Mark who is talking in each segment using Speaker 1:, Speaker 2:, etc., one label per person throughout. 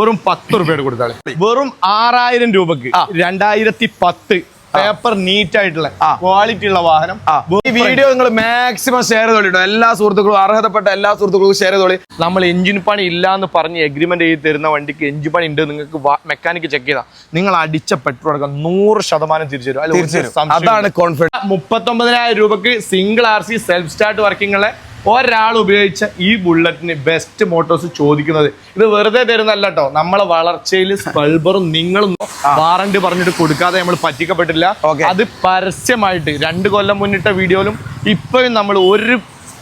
Speaker 1: വെറും പത്ത് റുപ്യയുടെ കൊടുത്താളെ വെറും ആറായിരം രൂപക്ക് രണ്ടായിരത്തി പത്ത് പേപ്പർ നീറ്റ് ആയിട്ടുള്ള ക്വാളിറ്റി ഉള്ള വാഹനം.
Speaker 2: ഈ വീഡിയോ നിങ്ങൾ മാക്സിമം ഷെയർ ചെയ്തോളിട്ടോ. എല്ലാ സുഹൃത്തുക്കളും അർഹതപ്പെട്ട എല്ലാ സുഹൃത്തുക്കളും ഷെയർ ചെയ്തോളി.
Speaker 1: നമ്മൾ എഞ്ചിൻ പണി ഇല്ല എന്ന് പറഞ്ഞ് എഗ്രിമെന്റ് ചെയ്ത് തരുന്ന വണ്ടിക്ക് എഞ്ചിൻ പണി ഉണ്ട് നിങ്ങൾക്ക് മെക്കാനിക്ക് ചെക്ക് ചെയ്താൽ നിങ്ങൾ അടിച്ച പെട്രോൾ അടക്കം നൂറ് ശതമാനം തിരിച്ചു തരും.
Speaker 2: അതാണ് കോൺഫിഡൻസ്
Speaker 1: മുപ്പത്തൊമ്പതിനായിരം രൂപക്ക് single R C self start working ഉള്ള ഒരാൾ ഉപയോഗിച്ച ഈ ബുള്ളറ്റിന് ബെസ്റ്റ് മോട്ടോഴ്സ് ചോദിക്കുന്നത്. ഇത് വെറുതെ തരുന്നല്ല കേട്ടോ നമ്മളെ വളർച്ചയിൽ സ്പൾബറും നിങ്ങളും വാറണ്ടി പറഞ്ഞിട്ട് കൊടുക്കാതെ നമ്മൾ പറ്റിക്കപ്പെട്ടില്ല. അത് പരസ്യമായിട്ട് രണ്ട് കൊല്ലം മുന്നിട്ട വീഡിയോയിലും ഇപ്പോഴും നമ്മൾ ഒരു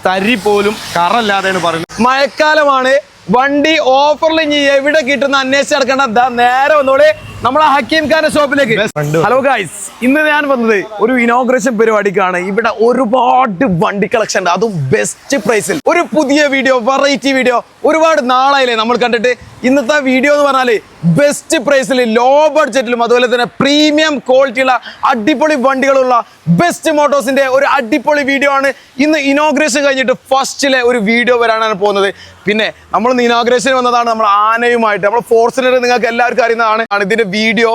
Speaker 1: തരി പോലും കറല്ലാതെയാണ് പറയുന്നത്.
Speaker 2: മഴക്കാലമാണ് വണ്ടി ഓഫറിൽ ഇനി എവിടെ കിട്ടുന്ന അന്വേഷിച്ച് നടക്കണ്ട. നേരെ വന്നോളി. നമ്മളെ ഹക്കീം ഖാന്റെ ഷോപ്പിലേക്ക്. ഹലോ ഗായ്സ് ഇന്ന് ഞാൻ വന്നത് ഒരു ഇനോഗ്രേഷൻ പരിപാടിക്കാണ്. ഇവിടെ ഒരുപാട് വണ്ടി കളക്ഷൻ ഉണ്ട്. അതും ബെസ്റ്റ് പ്രൈസിൽ ഒരു പുതിയ വീഡിയോ വെറൈറ്റി വീഡിയോ ഒരുപാട് നാളായില്ലേ നമ്മൾ കണ്ടിട്ട്. ഇന്നത്തെ വീഡിയോ എന്ന് പറഞ്ഞാൽ ബെസ്റ്റ് പ്രൈസിൽ ലോ ബഡ്ജറ്റിലും അതുപോലെ തന്നെ പ്രീമിയം ക്വാളിറ്റിയുള്ള അടിപൊളി വണ്ടികളുള്ള ബെസ്റ്റ് മോട്ടോസിന്റെ ഒരു അടിപൊളി വീഡിയോ ആണ്. ഇന്ന് ഇനോഗ്രേഷൻ കഴിഞ്ഞിട്ട് ഫസ്റ്റിലെ ഒരു വീഡിയോ വരാനാണ് പോകുന്നത്. പിന്നെ നമ്മൾ ഇന്ന് ഇനോഗ്രേഷൻ വന്നതാണ് നമ്മൾ ആനയുമായിട്ട്. നമ്മൾ ഫോർസിനർ നിങ്ങൾക്ക് എല്ലാവർക്കും അറിയുന്നതാണ്. ആണ് ഇതിന്റെ വീഡിയോ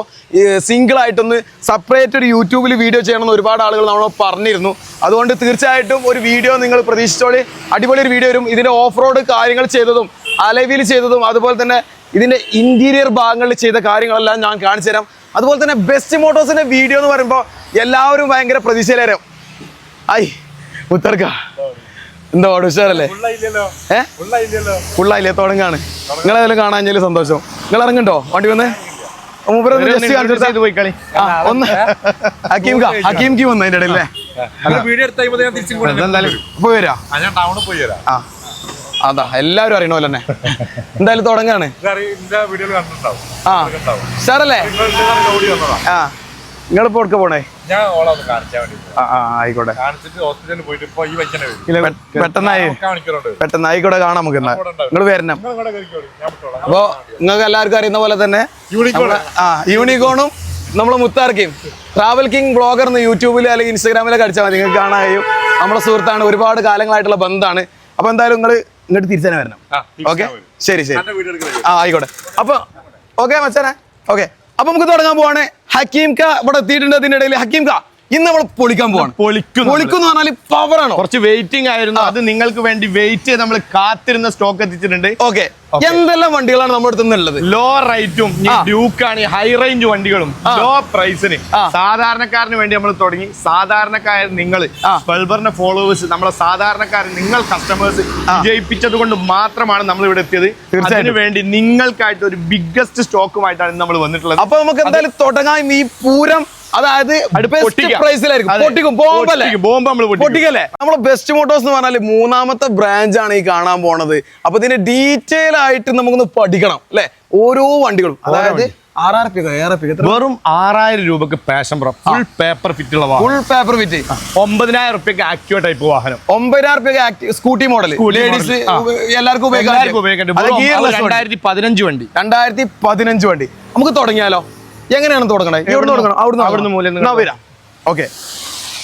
Speaker 2: സിംഗിൾ ആയിട്ടൊന്ന് സെപ്പറേറ്റ് ഒരു യൂട്യൂബിൽ വീഡിയോ ചെയ്യണമെന്ന് ഒരുപാട് ആളുകൾ നമ്മൾ പറഞ്ഞിരുന്നു. അതുകൊണ്ട് തീർച്ചയായിട്ടും ഒരു വീഡിയോ നിങ്ങൾ പ്രതീക്ഷിച്ചോളി. അടിപൊളി ഒരു വീഡിയോ വരും. ഇതിന്റെ ഓഫ് റോഡ് കാര്യങ്ങൾ ചെയ്തതും അലവിൽ ചെയ്തതും അതുപോലെ തന്നെ ഇതിന്റെ ഇന്റീരിയർ ഭാഗങ്ങളിൽ ചെയ്ത കാര്യങ്ങളെല്ലാം ഞാൻ കാണിച്ചു തരാം. അതുപോലെ തന്നെ ബെസ്റ്റ് മോട്ടോസിന്റെ വീഡിയോ എന്ന് പറയുമ്പോൾ എല്ലാവരും ഭയങ്കര പ്രതീക്ഷയിലേരും ഐ ഉത്തർക്ക എന്താ പാട്? ഉഷാറല്ലേ? ഏ? ഫുള്ളായില്ലേ തുടങ്ങാണ്. നിങ്ങളേതായാലും കാണാൻ സന്തോഷം. നിങ്ങൾ ഇറങ്ങണ്ടോ വണ്ടി വന്ന്? ഒന്ന് ഹക്കീം കാ ഹക്കീം കി വന്നു അതിന്റെ ഇടയിൽ അല്ലേ?
Speaker 3: വീഡിയോ എടുത്ത കഴിയുമ്പോ ഞാൻ തിരിച്ചു
Speaker 1: എന്തായാലും
Speaker 2: പോയി വരാം.
Speaker 3: ആ.
Speaker 2: അതാ എല്ലാവരും അറിയണ പോലെ തന്നെ. എന്തായാലും തുടങ്ങാണ്. ആ സാറല്ലേ?
Speaker 3: നിങ്ങൾ
Speaker 2: ആ നിങ്ങളിപ്പോ എടുക്ക പോണേ? ആയിക്കോട്ടെ. പെട്ടെന്നായി കാണാം നമുക്ക് എന്നാ. നിങ്ങൾ വരണം.
Speaker 3: നിങ്ങൾ
Speaker 2: അപ്പോ നിങ്ങൾക്ക് എല്ലാവർക്കും അറിയുന്ന പോലെ തന്നെ ആ യൂണിക്കോണും നമ്മളെ മുത്താർക്കയും ട്രാവൽ കിങ് ബ്ലോഗർ എന്ന് യൂട്യൂബിൽ അല്ലെങ്കിൽ ഇൻസ്റ്റാഗ്രാമിലൊക്കെ അടിച്ചാൽ മതി. നിങ്ങൾക്ക് കാണാൻ കഴിയും. നമ്മളെ സുഹൃത്താണ്. ഒരുപാട് കാലങ്ങളായിട്ടുള്ള ബന്ധമാണ്. അപ്പൊ എന്തായാലും നിങ്ങൾ ഇങ്ങോട്ട് തിരിച്ചു തന്നെ വരണം. ഓക്കെ ശരി ശരി. ആ ആയിക്കോട്ടെ. അപ്പൊ ഓക്കെ മച്ചാനെ? ഓക്കെ അപ്പൊ നമുക്ക് തുടങ്ങാൻ പോവാണ്. ഹക്കീം ക ഇവിടെ എത്തിയിട്ടുണ്ട് അതിന്റെ ഇടയിൽ. ഹക്കീം ക ഇന്ന് നമ്മൾ പൊളിക്കാൻ പോവാണ്.
Speaker 1: പൊളിക്കും
Speaker 2: പൊളിക്കും എന്ന് പറഞ്ഞാൽ പവർ ആണ്?
Speaker 1: കുറച്ച് വെയിറ്റിംഗ് ആയിരുന്നു. അത് നിങ്ങൾക്ക് വേണ്ടി വെയിറ്റ് ചെയ്ത് നമ്മൾ കാത്തിരുന്ന സ്റ്റോക്ക് എത്തിച്ചിട്ടുണ്ട്.
Speaker 2: ഓക്കെ എന്തെല്ലാം വണ്ടികളാണ് നമ്മുടെ അടുത്ത് നിന്നുള്ളത്?
Speaker 1: ലോ റേറ്റും
Speaker 2: ഡ്യൂക്ക്
Speaker 1: ഡ്യൂക്കാണ് ഹൈ റേഞ്ച് വണ്ടികളും ലോ പ്രൈസിന്. സാധാരണക്കാരന് വേണ്ടി നമ്മൾ തുടങ്ങി. സാധാരണക്കാരൻ നിങ്ങൾ. ബൾബറിന്റെ ഫോളോവേഴ്സ് നമ്മളെ സാധാരണക്കാരൻ നിങ്ങൾ കസ്റ്റമേഴ്സ് വിജയിപ്പിച്ചത് കൊണ്ട് മാത്രമാണ് നമ്മൾ ഇവിടെ എത്തിയത്. അതിനു വേണ്ടി നിങ്ങൾക്കായിട്ട് ഒരു ബിഗ്ഗസ്റ്റ് സ്റ്റോക്കുമായിട്ടാണ് നമ്മൾ വന്നിട്ടുള്ളത്.
Speaker 2: അപ്പൊ നമുക്ക് എന്തായാലും തുടങ്ങാം. ഈ പൂരം അതായത് പ്രൈസിലായിരിക്കും. പൊട്ടിക്കും. ബോംബല്ലേ
Speaker 1: പൊട്ടിക്കും. ബോംബ് നമ്മൾ പൊട്ടിക്കും.
Speaker 2: പൊട്ടിക്കല്ലേ? നമ്മളെ ബെസ്റ്റ് മോട്ടോഴ്സ് എന്ന് പറഞ്ഞാൽ മൂന്നാമത്തെ ബ്രാഞ്ച് ആണ് ഈ കാണാൻ പോണത്. അപ്പൊ ഇതിന്റെ ഡീറ്റെയിൽ ആയിട്ട് നമുക്കൊന്ന് പഠിക്കണം അല്ലെ? ഓരോ വണ്ടികളും. അതായത്
Speaker 1: വെറും ആറായിരം രൂപക്ക് Passion Pro full paper fit ഉള്ള
Speaker 2: ഫുൾ പേപ്പർ ഫിറ്റ്
Speaker 1: ഒമ്പതിനായിരം റുപ്യക്ക് ആക്റ്റീവ് ടൈപ്പ് വാഹനം.
Speaker 2: ഒമ്പതിനായിരം റുപ്യക്ക് സ്കൂട്ടി മോഡൽ ലേഡീസ് എല്ലാവർക്കും ഉപയോഗിക്കാം
Speaker 1: രണ്ടായിരത്തി പതിനഞ്ച് വണ്ടി.
Speaker 2: രണ്ടായിരത്തി പതിനഞ്ച് വണ്ടി. നമുക്ക് തുടങ്ങിയാലോ? എങ്ങനെയാണ് തുടങ്ങണേ? എവിടെ തുടങ്ങണം? അവിടുന്ന്
Speaker 1: അവിടുന്ന്
Speaker 2: മൂല്യം വരാം. ഓക്കെ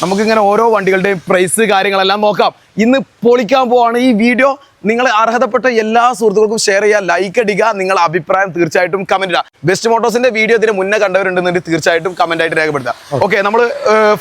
Speaker 2: നമുക്കിങ്ങനെ ഓരോ വണ്ടികളുടെയും പ്രൈസ് കാര്യങ്ങളെല്ലാം നോക്കാം. ഇന്ന് പൊളിക്കാൻ പോവാണ് ഈ വീഡിയോ നിങ്ങൾ അർഹതപ്പെട്ട എല്ലാ സുഹൃത്തുക്കൾക്കും ഷെയർ ചെയ്യുക ലൈക്ക് അടിക്കുക നിങ്ങളുടെ അഭിപ്രായം തീർച്ചയായിട്ടും കമന്റ് ഇടുക. ബെസ്റ്റ് മോട്ടോസിന്റെ വീഡിയോ ഇതിന് മുന്നേ കണ്ടവരുണ്ടെന്നുണ്ടെങ്കിൽ തീർച്ചയായിട്ടും കമന്റ് ആയിട്ട് രേഖപ്പെടുത്തുക. ഓക്കെ നമ്മൾ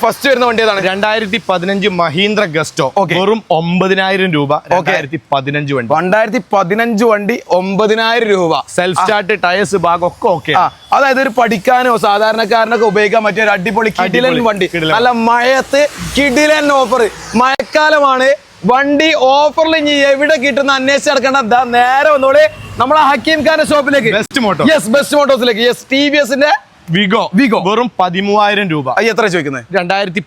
Speaker 2: ഫസ്റ്റ് വരുന്ന വണ്ടി ഏതാണ്?
Speaker 1: രണ്ടായിരത്തി പതിനഞ്ച് മഹീന്ദ്ര ഗസ്റ്റോ. വെറും ഒമ്പതിനായിരം രൂപ. രണ്ടായിരത്തി പതിനഞ്ച് വണ്ടി.
Speaker 2: രണ്ടായിരത്തി പതിനഞ്ച് വണ്ടി ഒമ്പതിനായിരം രൂപ.
Speaker 1: സെൽഫ് സ്റ്റാർട്ട് ടയേഴ്സ് ഭാഗം ഒക്കെ ഓക്കെ
Speaker 2: അതായത് ഒരു പഠിക്കാനോ സാധാരണക്കാരനൊക്കെ ഉപയോഗിക്കാൻ പറ്റിയ ഒരു അടിപൊളി കിടിലൻ വണ്ടി.
Speaker 1: അല്ല
Speaker 2: നല്ല മഴയത്ത് കിടിലൻ ഓഫർ മഴക്കാലമാണ് വണ്ടി ഓഫറിൽ ഇനി എവിടെ കിട്ടുന്ന അന്വേഷിച്ച് നടക്കേണ്ട. എന്താ നേരെ വന്നോളി നമ്മളെ ഹക്കീം ഖാന്റെ ഷോപ്പിലേക്ക്.
Speaker 1: ബെസ്റ്റ് മോട്ടോ
Speaker 2: യെസ് ബെസ്റ്റ് മോട്ടോസിലേക്ക് യെസ് ടി വി എസിന്റെ
Speaker 1: വിഗോ
Speaker 2: വിഗോ
Speaker 1: വെറും പതിമൂവായിരം രൂപ.
Speaker 2: എത്ര ചോദിക്കുന്നത്
Speaker 1: രണ്ടായിരത്തി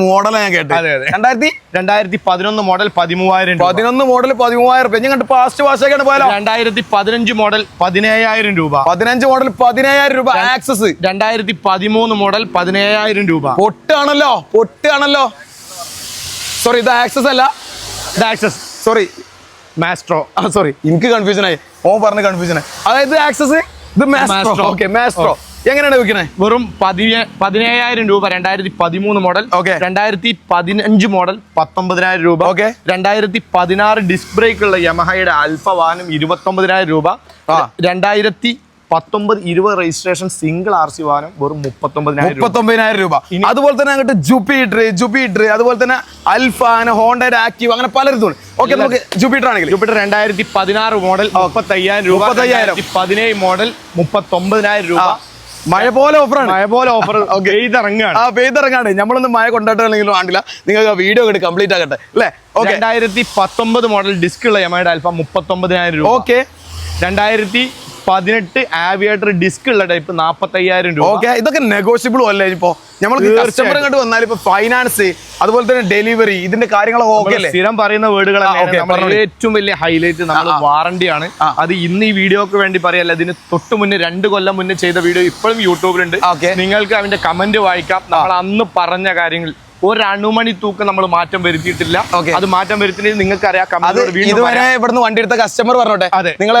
Speaker 2: മോഡലാണ് ഞാൻ കേട്ടത്
Speaker 1: അതെ, അതെ.
Speaker 2: രണ്ടായിരത്തി?
Speaker 1: രണ്ടായിരത്തി പതിനൊന്ന് മോഡൽ പതിമൂവായിരം രൂപ.
Speaker 2: പതിനൊന്ന് മോഡൽ പതിമൂവായിരം രൂപ. കണ്ട് പാസ്റ്റ് വാഷാണ് പോയാലോ?
Speaker 1: രണ്ടായിരത്തി പതിനഞ്ച് മോഡൽ പതിനേഴായിരം രൂപ.
Speaker 2: പതിനഞ്ച് മോഡൽ പതിനേഴായിരം രൂപ. ആക്സസ്
Speaker 1: രണ്ടായിരത്തി പതിമൂന്ന് മോഡൽ പതിനേഴായിരം രൂപ.
Speaker 2: പൊട്ടാണല്ലോ പൊട്ടാണല്ലോ. സോറി ഇത് ആക്സസ് അല്ല.
Speaker 1: ഇത് ആക്സസ്
Speaker 2: സോറി
Speaker 1: മാസ്ട്രോ
Speaker 2: ആ സോറി എനിക്ക് കൺഫ്യൂഷൻ ആയി. ഓ പറഞ്ഞ കൺഫ്യൂഷൻ ആയി. അതായത് ആക്സസ് ഇത് മാസ്ട്രോ. ഓക്കെ മാസ്ട്രോ എങ്ങനെയാണ് വിൽക്കണേ
Speaker 1: വെറും പതിനേ- പതിനേഴായിരം രൂപ രണ്ടായിരത്തി പതിമൂന്ന് മോഡൽ
Speaker 2: ഓക്കെ
Speaker 1: രണ്ടായിരത്തി പതിനഞ്ച് മോഡൽ പത്തൊമ്പതിനായിരം രൂപ
Speaker 2: ഓക്കെ
Speaker 1: രണ്ടായിരത്തി പതിനാറ് ഡിസ്ക് ബ്രേക്ക് ഉള്ള യമഹയുടെ അൽഫ വാഹനം ഇരുപത്തൊമ്പതിനായിരം രൂപ. രണ്ടായിരത്തി പത്തൊമ്പത് ഇരുപത് രജിസ്ട്രേഷൻ സിംഗിൾ ആർ സി വാഹനം വെറും മുപ്പത്തൊമ്പതിനായിരം രൂപ.
Speaker 2: മുപ്പത്തൊമ്പതിനായിരം രൂപ. അതുപോലെ തന്നെ അങ്ങോട്ട് ജുപ്പിറ്റർ ജുപ്പിറ്റർ അതുപോലെ തന്നെ അൽഫാൻ ഹോണ്ട ആക്റ്റീവ് അങ്ങനെ പലരും ഓക്കെ നമുക്ക് ജുപ്പിറ്റർ ആണെങ്കിൽ
Speaker 1: ജുപ്പിറ്റർ രണ്ടായിരത്തി പതിനാറ് മോഡൽ മുപ്പത്തയ്യായിരം രൂപ
Speaker 2: 35,000.
Speaker 1: പതിനേഴ് മോഡൽ മുപ്പത്തൊമ്പതിനായിരം രൂപ.
Speaker 2: മഴ പോലെ ഓഫറാണ്
Speaker 1: മഴ പോലെ ഓഫർ പെയ്തിറങ്ങാണ്
Speaker 2: ആ പെയ്തിറങ്ങാണ്. നമ്മളൊന്ന് മഴ കൊണ്ടാട്ടില്ലെങ്കിലും വേണ്ടില്ല നിങ്ങൾക്ക് ആ വീഡിയോ കണ്ട് കംപ്ലീറ്റ് ആകട്ടെ അല്ലേ? ഓക്കെ
Speaker 1: രണ്ടായിരത്തി പത്തൊമ്പത് മോഡൽ ഡിസ്ക് ഉള്ള യമയുടെ അൽഫ മുപ്പത്തൊമ്പതിനായിരം രൂപ.
Speaker 2: ഓക്കെ
Speaker 1: രണ്ടായിരത്തി പതിനെട്ട് ആവിയേറ്റർ ഡിസ്ക് ഉള്ള ടൈപ്പ് നാപ്പത്തയ്യായിരം രൂപ.
Speaker 2: ഓക്കെ ഇതൊക്കെ നെഗോഷ്യബിൾ അല്ലേ ഇപ്പോ
Speaker 1: നമ്മൾ.
Speaker 2: കസ്റ്റമർ കണ്ട് വന്നാൽ ഇപ്പൊ ഫൈനാൻസ് അതുപോലെ തന്നെ ഡെലിവറി ഇതിന്റെ കാര്യങ്ങളൊക്കെ ഓക്കെ അല്ലേ?
Speaker 1: സ്ഥിരം പറയുന്ന
Speaker 2: വേർഡുകളാണ്
Speaker 1: ഏറ്റവും വലിയ ഹൈലൈറ്റ് നമ്മൾ. വാറണ്ടിയാണ് അത് ഇന്ന് ഈ വീഡിയോക്ക് വേണ്ടി പറയല്ല ഇതിന് തൊട്ട് മുന്നേ രണ്ട് കൊല്ലം മുന്നേ ചെയ്ത വീഡിയോ ഇപ്പോഴും യൂട്യൂബിലുണ്ട്. നിങ്ങൾക്ക് അതിന്റെ കമന്റ് വായിക്കാം. നമ്മൾ അന്ന് പറഞ്ഞ കാര്യങ്ങൾ ഒരു അണുമണി തൂക്കം നമ്മൾ മാറ്റം വരുത്തിയിട്ടില്ല. അത് മാറ്റം വരുത്തിയിട്ട് നിങ്ങൾക്ക് അറിയാം
Speaker 2: അത്
Speaker 1: കമന്റ് വീണ്ടും
Speaker 2: ഇതുവരെ. ഇവിടുന്ന് വണ്ടി എടുത്ത കസ്റ്റമർ പറഞ്ഞോട്ടെ?
Speaker 1: അതെ, നിങ്ങൾ.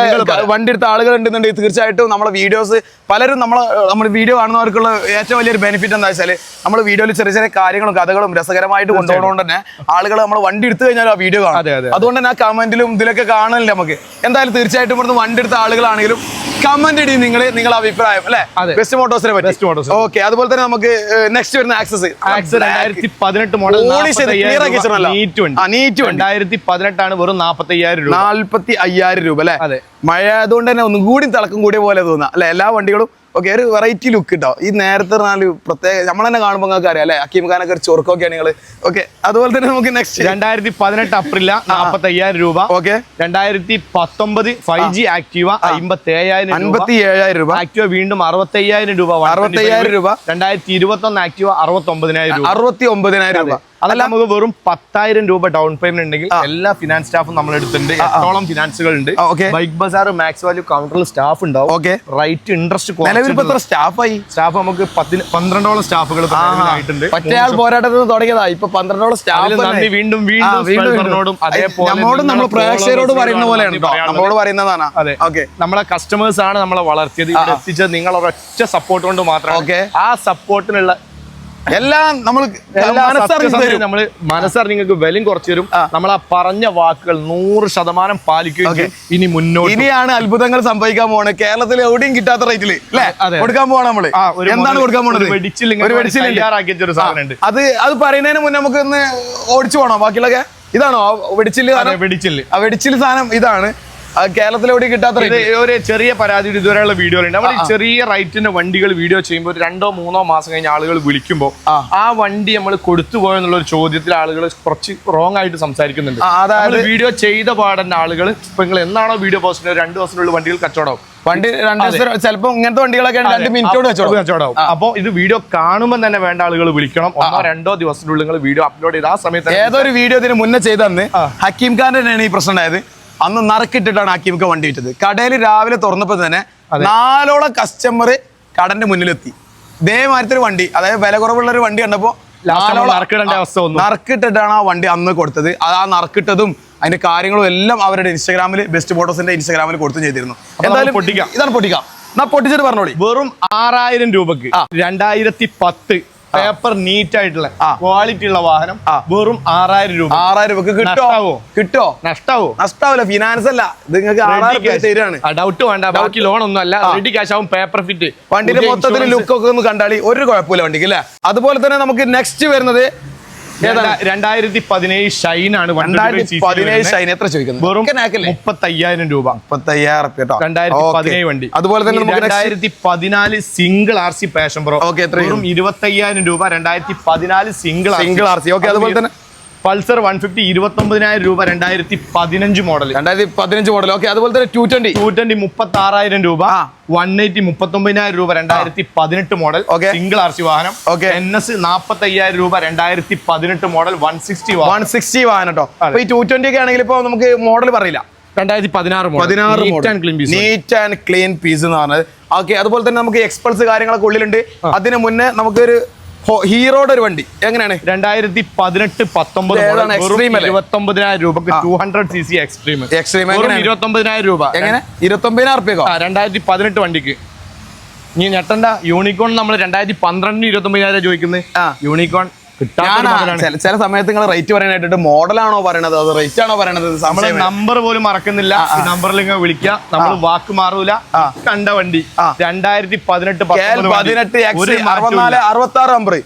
Speaker 2: വണ്ടി എടുത്ത ആളുകൾ ഉണ്ടെന്നുണ്ടെങ്കിൽ തീർച്ചയായിട്ടും നമ്മുടെ വീഡിയോസ് പലരും നമ്മൾ നമ്മുടെ വീഡിയോ കാണുന്നവർക്കുള്ള ഏറ്റവും വലിയൊരു ബെനിഫിറ്റ് എന്താ വെച്ചാൽ നമ്മൾ വീഡിയോയിൽ ചെറിയ ചെറിയ കാര്യങ്ങളും കഥകളും രസകരമായിട്ട് കൊണ്ടുപോകുന്നതുകൊണ്ട് തന്നെ ആളുകൾ നമ്മൾ വണ്ടി എടുത്തു കഴിഞ്ഞാൽ ആ വീഡിയോ കാണും.
Speaker 1: അതെ.
Speaker 2: അതുകൊണ്ട് തന്നെ ആ കമന്റിലും ഇതിലൊക്കെ കാണാനില്ല നമുക്ക്. എന്തായാലും തീർച്ചയായിട്ടും ഇവിടുന്ന് വണ്ടി എടുത്ത ആളുകളാണെങ്കിലും കമന്റ് ഇടി നിങ്ങൾ നിങ്ങളുടെ അഭിപ്രായം അല്ലെ? ബെസ്റ്റ് മോട്ടോസിനെ
Speaker 1: ബെസ്റ്റ്
Speaker 2: പറ്റി. ഓക്കെ അതുപോലെ തന്നെ നമുക്ക് നെക്സ്റ്റ് വരുന്ന ആക്സസ്
Speaker 1: ആക്സസ് രണ്ടായിരത്തി പതിനെട്ട് മോഡൽ. രണ്ടായിരത്തി പതിനെട്ടാണ് വെറും നാപ്പത്തയ്യായിരം രൂപ
Speaker 2: നാല്പത്തി അയ്യായിരം രൂപ. അല്ലെ?
Speaker 1: അതെ.
Speaker 2: മഴ ആയതുകൊണ്ട് തന്നെ ഒന്നും കൂടി തിളക്കം കൂടിയ പോലെ തോന്നുക അല്ലെ? എല്ലാ വണ്ടികളും ഓക്കെ ഒരു വെറൈറ്റി ലുക്ക് കിട്ടോ ഈ നേരത്തെ പറഞ്ഞാൽ പ്രത്യേക നമ്മൾ തന്നെ കാണുമ്പോൾ നിങ്ങൾക്ക് അറിയാം അല്ലെ? അക്കീം ഖാനൊക്കെ ഒരു ചൊറുക്കൊക്കെയാണ് നിങ്ങൾ ഓക്കെ അതുപോലെ തന്നെ നമുക്ക് നെക്സ്റ്റ്
Speaker 1: രണ്ടായിരത്തി പതിനെട്ട് അപ്രില നാപ്പത്തി അയ്യായിരം രൂപ.
Speaker 2: ഓക്കെ
Speaker 1: രണ്ടായിരത്തി പത്തൊമ്പത് ഫൈവ് ജി ആക്റ്റീവ അമ്പത്തി ഏഴായിരം
Speaker 2: അമ്പത്തി ഏഴായിരം രൂപ.
Speaker 1: ആക്റ്റീവ വീണ്ടും അറുപത്തി അയ്യായിരം രൂപ.
Speaker 2: 65,000 രൂപ.
Speaker 1: രണ്ടായിരത്തി ഇരുപത്തി ഒന്ന് ആക്റ്റീവ അറുപത്തി ഒമ്പതിനായിരം രൂപ.
Speaker 2: അറുപത്തി ഒമ്പതിനായിരം രൂപ.
Speaker 1: അതല്ല നമുക്ക് വെറും പത്തായിരം രൂപ ഡൗൺ പേയ്മെന്റ് ഉണ്ടെങ്കിൽ എല്ലാ ഫിനാൻസ് സ്റ്റാഫും നമ്മൾ എടുത്തിട്ടുണ്ട് എട്ടോളം ഫിനാൻസുകൾ ഉണ്ട് ബൈക്ക് ബസാർ മാക്സ് വാല്യൂ കൗണ്ടറിൽ സ്റ്റാഫ് ഉണ്ടാവും.
Speaker 2: ഓക്കെ.
Speaker 1: റൈറ്റ് ഇൻട്രസ്റ്റ്
Speaker 2: സ്റ്റാഫായി
Speaker 1: സ്റ്റാഫ് നമുക്ക് പത്തിന് പന്ത്രണ്ടോളം സ്റ്റാഫുകൾ ആയിട്ടുണ്ട്.
Speaker 2: പറ്റയാൾ പോരാട്ടത്തിൽ തുടങ്ങിയതാ. ഇപ്പൊ പന്ത്രണ്ടോളം സ്റ്റാഫ്
Speaker 1: വീണ്ടും വീണ്ടും
Speaker 2: നമ്മൾ പ്രേക്ഷകരോട് പറയുന്ന പോലെയാണ് നമ്മളോട് പറയുന്നതാണ്
Speaker 1: അതെ.
Speaker 2: ഓക്കെ.
Speaker 1: നമ്മളെ കസ്റ്റമേഴ്സ് ആണ് നമ്മളെ വളർത്തിയത്. എത്തിച്ചത് നിങ്ങളൊരൊറ്റ സപ്പോർട്ട് കൊണ്ട്
Speaker 2: മാത്രം.
Speaker 1: ആ സപ്പോർട്ടിനുള്ള
Speaker 2: എല്ലാം നമ്മൾ
Speaker 1: നമ്മൾ
Speaker 2: മനസ്സറിഞ്ഞ്
Speaker 1: വിലയും കുറച്ച് തരും. നമ്മൾ ആ പറഞ്ഞ വാക്കുകൾ നൂറ് ശതമാനം പാലിക്കുകയും. ഇനി മുന്നോട്ട്
Speaker 2: ഇനിയാണ് അത്ഭുതങ്ങൾ സംഭവിക്കാൻ പോണത്. കേരളത്തിൽ എവിടെയും കിട്ടാത്ത റേറ്റിൽ അല്ലേ. കൊടുക്കാൻ പോവാണ്
Speaker 1: നമ്മൾ.
Speaker 2: എന്താണ് കൊടുക്കാൻ പോണത്?
Speaker 1: സാധനമുണ്ട്.
Speaker 2: അത് അത് പറയുന്നതിന് മുന്നേ നമുക്ക് ഒന്ന് ഓടിച്ചു പോണോ? ബാക്കിയുള്ളൊക്കെ ഇതാണോ? വെടിച്ചിൽ
Speaker 1: വെടിച്ചിൽ.
Speaker 2: ആ വെടിച്ചിൽ സാധനം ഇതാണ്. എവിടെയും കിട്ടാത്ത
Speaker 1: ഒരു ചെറിയ പരാതി ഇതുവരെയുള്ള വീഡിയോയിലുണ്ട് നമ്മൾ ചെറിയ റൈറ്റിന്റെ വണ്ടികൾ വീഡിയോ ചെയ്യുമ്പോൾ രണ്ടോ മൂന്നോ മാസം കഴിഞ്ഞ ആളുകൾ വിളിക്കുമ്പോൾ
Speaker 2: ആ.
Speaker 1: വണ്ടി നമ്മൾ കൊടുത്തു പോയെന്നുള്ള ഒരു ചോദ്യത്തിൽ ആളുകൾ കുറച്ച് റോങ് ആയിട്ട് സംസാരിക്കുന്നുണ്ട്.
Speaker 2: അതായത്
Speaker 1: വീഡിയോ ചെയ്ത പാടന്റെ ആളുകൾ ഇപ്പൊ നിങ്ങൾ എന്നാണോ വീഡിയോ പോസ്റ്റ് രണ്ടു ദിവസത്തിനുള്ള വണ്ടികൾ കച്ചവടം
Speaker 2: വണ്ടി രണ്ട് ദിവസം ചിലപ്പോ ഇങ്ങനത്തെ വണ്ടികളൊക്കെ രണ്ട് മിനിറ്റോട് കച്ചവടം
Speaker 1: കച്ചവടം അപ്പൊ ഇത് വീഡിയോ കാണുമ്പോൾ തന്നെ വേണ്ട ആളുകൾ വിളിക്കണം. ഒന്നോ രണ്ടോ ദിവസത്തിനുള്ളിൽ നിങ്ങൾ വീഡിയോ അപ്ലോഡ് ചെയ്ത് ആ സമയത്ത്
Speaker 2: ഏതൊരു വീഡിയോ ഇതിന് മുന്നേ ചെയ്തന്ന് ഹക്കീം ഖാന്റെ തന്നെയാണ് ഈ പ്രശ്നം ഉണ്ടായത്. അന്ന് നറുക്കിട്ടിട്ടാണ് ഖാൻ വണ്ടി വിറ്റത്. കടയിൽ രാവിലെ തുറന്നപ്പോൾ തന്നെ നാലോളം കസ്റ്റമർ കടന്റെ മുന്നിലെത്തി. ഇതേമാതിരത്തെ ഒരു വണ്ടി അതായത് വില കുറവുള്ള ഒരു വണ്ടി കണ്ടപ്പോ
Speaker 1: Last നമ്മൾ
Speaker 2: നാലോളം-
Speaker 1: അവസ്ഥ വന്നു.
Speaker 2: നറുക്കിട്ടിട്ടാണ് ആ വണ്ടി അന്ന് കൊടുത്തത്. അത് ആ നറുക്കിട്ടതും അതിന്റെ കാര്യങ്ങളും എല്ലാം അവരുടെ ഇൻസ്റ്റാഗ്രാമിൽ ബെസ്റ്റ് ഫോട്ടോസിന്റെ ഇൻസ്റ്റാഗ്രാമിൽ കൊടുത്തു ചെയ്തിരുന്നു.
Speaker 1: എന്തായാലും പൊട്ടിക്കാം.
Speaker 2: ഇതാണ് പൊട്ടിക്കാം. എന്നാ പൊട്ടിച്ചിട്ട് പറഞ്ഞോളി.
Speaker 1: വെറും ആറായിരം രൂപക്ക് രണ്ടായിരത്തി പത്ത് പേപ്പർ നീറ്റ് ആയിട്ടുള്ള ക്വാളിറ്റി ഉള്ള വാഹനം വെറും ആറായിരം രൂപ.
Speaker 2: ആറായിരം രൂപക്ക് കിട്ടോ?
Speaker 1: നഷ്ടാവോ?
Speaker 2: കിട്ടോ?
Speaker 1: നഷ്ടാവോ?
Speaker 2: നഷ്ടാവില്ല ഫിനാൻസ് അല്ല. ഇത് നിങ്ങൾക്ക്
Speaker 1: ഡൗട്ട് വേണ്ട. ബാക്കി ലോൺ ഒന്നും അല്ല. റെഡി ക്യാഷ് ആവും പേപ്പർ ഫിറ്റ്
Speaker 2: വണ്ടിന്റെ മൊത്തത്തിൽ ലുക്ക് ഒക്കെ ഒന്ന് കണ്ടാളി. ഒരു കുഴപ്പമില്ല വണ്ടിക്ക് അല്ലേ? അതുപോലെ തന്നെ നമുക്ക് നെക്സ്റ്റ് വരുന്നത്
Speaker 1: രണ്ടായിരത്തി പതിനേഴ് ഷൈൻ ആണ്
Speaker 2: രണ്ടായിരത്തി പതിനേഴ് ഷൈൻ എത്ര ചോദിക്കുന്നത്
Speaker 1: വെറും മുപ്പത്തയ്യായിരം രൂപ.
Speaker 2: മുപ്പത്തയ്യായിരം കേട്ടോ.
Speaker 1: രണ്ടായിരത്തി പതിനേഴ് വണ്ടി.
Speaker 2: അതുപോലെ തന്നെ
Speaker 1: രണ്ടായിരത്തി പതിനാല് single R C Passion Pro.
Speaker 2: Okay?
Speaker 1: വെറും ഇരുപത്തയ്യായിരം രൂപ രണ്ടായിരത്തി പതിനാല് single
Speaker 2: single R C. Okay അതുപോലെ തന്നെ?
Speaker 1: പൾസർ വൺ ഫിഫ്റ്റി ഇരുപത്തൊമ്പതിനായിരം രൂപ രണ്ടായിരത്തി പതിനഞ്ച് മോഡൽ
Speaker 2: രണ്ടായിരത്തി പതിനഞ്ച് മോഡൽ ഓക്കെ അതുപോലെ തന്നെ ടു ട്വന്റി
Speaker 1: ടു ട്വന്റി മുപ്പത്തി ആറായിരം രൂപ. വൺ എയ്റ്റി മുപ്പത്തി ഒമ്പതിനായിരം രൂപ രണ്ടായിരത്തി പതിനെട്ട് model
Speaker 2: okay
Speaker 1: single R C വാഹനം.
Speaker 2: ഓക്കെ
Speaker 1: എൻ എസ് നാൽപ്പത്തി അയ്യായിരം രൂപ രണ്ടായിരത്തി പതിനെട്ട് model one sixty
Speaker 2: one sixty വാഹനം കേട്ടോ ഈ ടു ട്വന്റി ഒക്കെ ആണെങ്കിൽ ഇപ്പൊ നമുക്ക് മോഡൽ പറയില്ല.
Speaker 1: രണ്ടായിരത്തി പതിനാറ്
Speaker 2: പതിനാറ്
Speaker 1: clean piece
Speaker 2: neat and clean piece എന്ന് പറഞ്ഞത്. ഓക്കെ അതുപോലെ തന്നെ നമുക്ക് എക്സ്പൾസ് കാര്യങ്ങളൊക്കെ ഉള്ളിലുണ്ട്. അതിന് മുന്നേ നമുക്കൊരു ഹീറോയുടെ ഒരു വണ്ടി. എങ്ങനെയാണ്?
Speaker 1: രണ്ടായിരത്തി പതിനെട്ട് പത്തൊമ്പത്
Speaker 2: ഇത് ഏതാണ്? Extreme അല്ലേ?
Speaker 1: ഇരുപത്തി ഒമ്പതിനായിരം രൂപക്ക് two hundred C C Xtreme Xtreme ഇരുപത്തൊമ്പതിനായിരം രൂപ.
Speaker 2: എങ്ങനെ? ഇരുപത്തി ഒമ്പതിനായിരം റുപ്യക്കോ
Speaker 1: രണ്ടായിരത്തി പതിനെട്ട് വണ്ടിക്ക്. ഇനി ഞെട്ടണ്ട യൂണിക്കോൺ നമ്മൾ രണ്ടായിരത്തി പന്ത്രണ്ടിന് ഇരുപത്തി ഒമ്പതിനായിരം ചോദിക്കുന്നത് യൂണിക്കോൺ
Speaker 2: ചില സമയത്ത് നിങ്ങൾ റേറ്റ് പറയാനായിട്ട് മോഡലാണോ പറയണത്? അത് റേറ്റ് ആണോ പറയണത്? നമ്മൾ
Speaker 1: നമ്പർ പോലും മറക്കുന്നില്ല. നമ്പറിൽ ഇങ്ങനെ വിളിക്കുക. നമ്മൾ വാക്ക് മാറൂല. കണ്ട വണ്ടി. രണ്ടായിരത്തി പതിനെട്ട്
Speaker 2: പതിനെട്ട് അറുപത്തിനാല് അറുപത്തി ആറ് നമ്പർ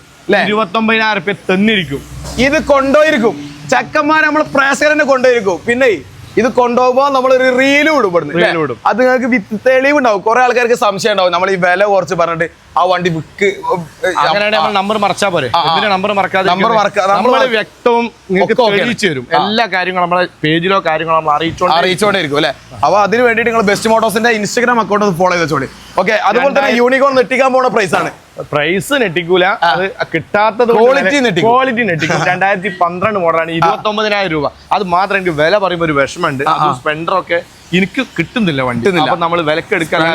Speaker 1: ഇരുപത്തി ഒമ്പതിനായിരം റുപ്യ തന്നിരിക്കും.
Speaker 2: ഇത് കൊണ്ടുപോയിരിക്കും. ചക്കന്മാർ നമ്മൾ പ്രേസകരനെ കൊണ്ടുപോയിരിക്കും. പിന്നെ ഇത് കൊണ്ടുപോകുമ്പോ നമ്മളൊരു റീലും
Speaker 1: ഇടും.
Speaker 2: അത് നിങ്ങൾക്ക് വിത്ത് തെളിവുണ്ടാവും. കുറെ ആൾക്കാർക്ക് സംശയം ഉണ്ടാവും. നമ്മൾ ഈ വില കുറച്ച് പറഞ്ഞിട്ട് ആ വണ്ടി വിക്ക്
Speaker 1: നമ്പർ മറച്ചാ പോരെ. നമ്പർ മറക്കാതെ
Speaker 2: നമ്പർ
Speaker 1: നമ്മൾ വ്യക്തവും തെളിയിച്ചു തരും. എല്ലാ കാര്യങ്ങളും നമ്മളെ പേജിലോ കാര്യങ്ങളോ നമ്മൾ അറിയിച്ചോണ്ട്
Speaker 2: അറിയിച്ചോണ്ടിരിക്കും അല്ലെ? അപ്പൊ അതിന് വേണ്ടിയിട്ട് നിങ്ങൾ ബെസ്റ്റ് മോട്ടോസിന്റെ ഇൻസ്റ്റാഗ്രാം അക്കൗണ്ട് ഫോളോ ചെയ്തോളി ഓക്കെ അതുപോലെ തന്നെ യൂണിക്കോൺ നെട്ടിക്കാൻ പോണ പ്രൈസ് ആണ്.
Speaker 1: പ്രൈസ് നെട്ടിക്കൂല അത് കിട്ടാത്തത്
Speaker 2: ക്വാളിറ്റി നെട്ടിക്കും.
Speaker 1: ക്വാളിറ്റി നെട്ടിക്കും രണ്ടായിരത്തി പന്ത്രണ്ട് മോഡലാണ് ഇരുപത്തി ഒമ്പതിനായിരം രൂപ. അത് മാത്രം എനിക്ക് വില പറയുമ്പോൾ ഒരു വിഷമമുണ്ട്. അത് സ്പ്ലെൻഡർ ഒക്കെ എനിക്ക് കിട്ടുന്നില്ല വണ്ടി. അപ്പൊ നമ്മൾ വിലക്കെടുക്കാൻ
Speaker 2: ആ,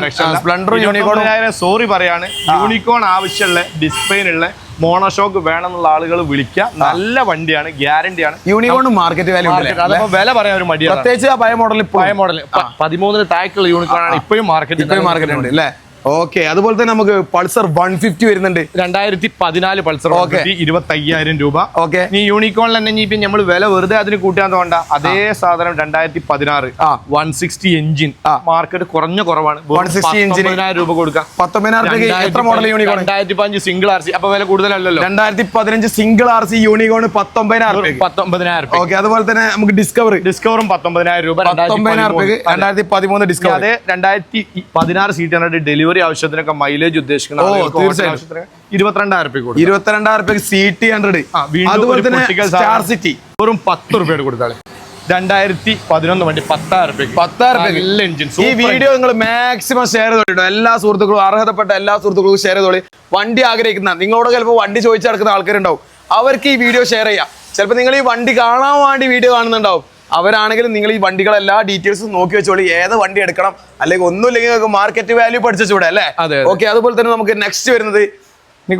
Speaker 2: യൂണിക്കോൺ.
Speaker 1: സോറി പറയാണ്. യൂണിക്കോൺ ആവശ്യമുള്ള ഡിസ്പ്ലേനുള്ള മോണോഷോക്ക് വേണമെന്നുള്ള ആളുകൾ വിളിക്കുക. നല്ല വണ്ടിയാണ് ഗ്യാരണ്ടിയാണ്
Speaker 2: യൂണിക്കോൺ മാർക്കറ്റ് വാല്യൂ
Speaker 1: അതപ്പോ വില പറയാൻ ഒരു മടിയാണ്.
Speaker 2: പ്രത്യേകിച്ച് ആ പഴയ മോഡൽ
Speaker 1: പഴയ മോഡൽ പതിമൂന്നിന് താഴേക്കുള്ള യൂണിക്കോൺ ആണ് ഇപ്പോഴും മാർക്കറ്റ്
Speaker 2: ഇപ്പോഴും മാർക്കറ്റ് ഉണ്ട് അല്ലേ? ഓക്കെ അതുപോലെ തന്നെ നമുക്ക് പൾസർ വൺ ഫിഫ്റ്റി വരുന്നുണ്ട്.
Speaker 1: രണ്ടായിരത്തി പതിനാല് പൾസർ
Speaker 2: Okay.
Speaker 1: ഇരുപത്തി അയ്യായിരം രൂപ.
Speaker 2: ഓക്കെ
Speaker 1: ഈ യൂണിക്കോണിൽ തന്നെ ഇനി നമ്മൾ വില വെറുതെ അതിന് കൂട്ടാൻ തോണ്ട. അതേ സാധനം രണ്ടായിരത്തി പതിനാറ്
Speaker 2: ആ.
Speaker 1: വൺ സിക്സ്റ്റി എഞ്ചിൻ
Speaker 2: ആ.
Speaker 1: മാർക്കറ്റ് കുറഞ്ഞ കുറവാണ്.
Speaker 2: 160
Speaker 1: സിക്സ്റ്റി രൂപ കൊടുക്കാം.
Speaker 2: പത്തൊമ്പതിനായിരം രൂപയ്ക്ക് എത്ര മോഡൽ യൂണിക്കോൺ
Speaker 1: രണ്ടായിരത്തി പതിനഞ്ച് സിംഗിൾ ആർ സി അപ്പൊ വില കൂടുതലല്ലല്ലോ.
Speaker 2: രണ്ടായിരത്തി പതിനഞ്ച് സിംഗിൾ ആർ സി യൂണിക്കോൺ പത്തൊമ്പതിനായിരം
Speaker 1: പത്തൊമ്പതിനായിരം രൂപ
Speaker 2: ഓക്കെ അതുപോലെ തന്നെ നമുക്ക് ഡിസ്കവറി
Speaker 1: ഡിസ്കവറും പത്തൊമ്പതിനായിരം രൂപ.
Speaker 2: പത്തൊമ്പതിനായിരം രൂപയ്ക്ക് രണ്ടായിരത്തി പതിമൂന്ന് ഡിസ്കവർ
Speaker 1: അതെ രണ്ടായിരത്തി പതിനാറ് സീറ്റ് ഡെലിവറി ആവശ്യത്തിനൊക്കെ മൈലേജ് ഉദ്ദേശിക്കുന്ന
Speaker 2: തീർച്ചയായും.
Speaker 1: ഇരുപത്തിരണ്ടായിരം രൂപ കൊടുക്കും.
Speaker 2: ഇരുപത്തിരണ്ടായിരം രൂപയ്ക്ക് സി ടി ഹൺഡ്രഡ്
Speaker 1: ആ, വീണ്ടും
Speaker 2: അതുപോലെ തന്നെ സ്റ്റാർ സിറ്റി
Speaker 1: വെറും പത്ത് റുപ്യയുടെ കൊടുത്താളെ രണ്ടായിരത്തി പതിനൊന്ന് വണ്ടി പത്തായിരം രൂപ
Speaker 2: പത്തായിരം രൂപ
Speaker 1: നല്ല എഞ്ചിൻ
Speaker 2: ഈ വീഡിയോ നിങ്ങൾ മാക്സിമം ഷെയർ ചെയ്തോളൂ. എല്ലാ സുഹൃത്തുക്കളും അർഹതപ്പെട്ട എല്ലാ സുഹൃത്തുക്കളും ഷെയർ ചെയ്തോളൂ. വണ്ടി ആഗ്രഹിക്കുന്ന നിങ്ങളോട് ചിലപ്പോൾ വണ്ടി ചോദിച്ചു നടക്കുന്ന ആൾക്കാരുണ്ടാവും. അവർക്ക് ഈ വീഡിയോ ഷെയർ ചെയ്യാം. ചിലപ്പോൾ നിങ്ങൾ ഈ വണ്ടി കാണാൻ വേണ്ടി വീഡിയോ കാണുന്നുണ്ടാവും. അവരാണെങ്കിലും നിങ്ങൾ ഈ വണ്ടികളെല്ലാ ഡീറ്റെയിൽസും നോക്കി വെച്ചോളി. ഏത് വണ്ടി എടുക്കണം? അല്ലെങ്കിൽ ഒന്നുമില്ലെങ്കിൽ നിങ്ങൾക്ക് മാർക്കറ്റ് വാല്യൂ പഠിച്ചുകൂടെ അല്ലേ. ഓക്കെ അതുപോലെ തന്നെ നമുക്ക് നെക്സ്റ്റ് വരുന്നത്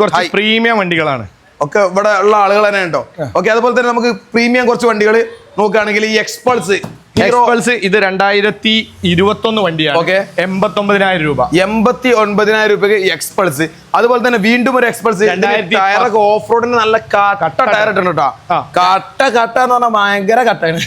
Speaker 1: കുറച്ച് പ്രീമിയം വണ്ടികളാണ്.
Speaker 2: ഒക്കെ ഇവിടെ ഉള്ള ആളുകൾ തന്നെ ഉണ്ടോ? ഓക്കെ അതുപോലെ തന്നെ നമുക്ക് പ്രീമിയം കുറച്ച് വണ്ടികൾ നോക്കുകയാണെങ്കിൽ ഈ എക്സ്പൾസ്
Speaker 1: എക്സ്പൾസ് ഇത് രണ്ടായിരത്തി ഇരുപത്തി ഒന്ന് വണ്ടിയാണ്.
Speaker 2: ഓക്കെ
Speaker 1: എൺപത്തി ഒമ്പതിനായിരം രൂപ.
Speaker 2: എൺപത്തി ഒൻപതിനായിരം രൂപയ്ക്ക് എക്സ്പൾസ് അതുപോലെ തന്നെ വീണ്ടും ഒരു
Speaker 1: എക്സ്പ്രസ്
Speaker 2: ടയറൊക്കെ ഓഫ് റോഡിന് നല്ല കട്ട ടയർ ഇട്ടുണ്ട് കേട്ടോ കട്ട കട്ട എന്ന് പറഞ്ഞാൽ ഭയങ്കര കട്ടയാണ്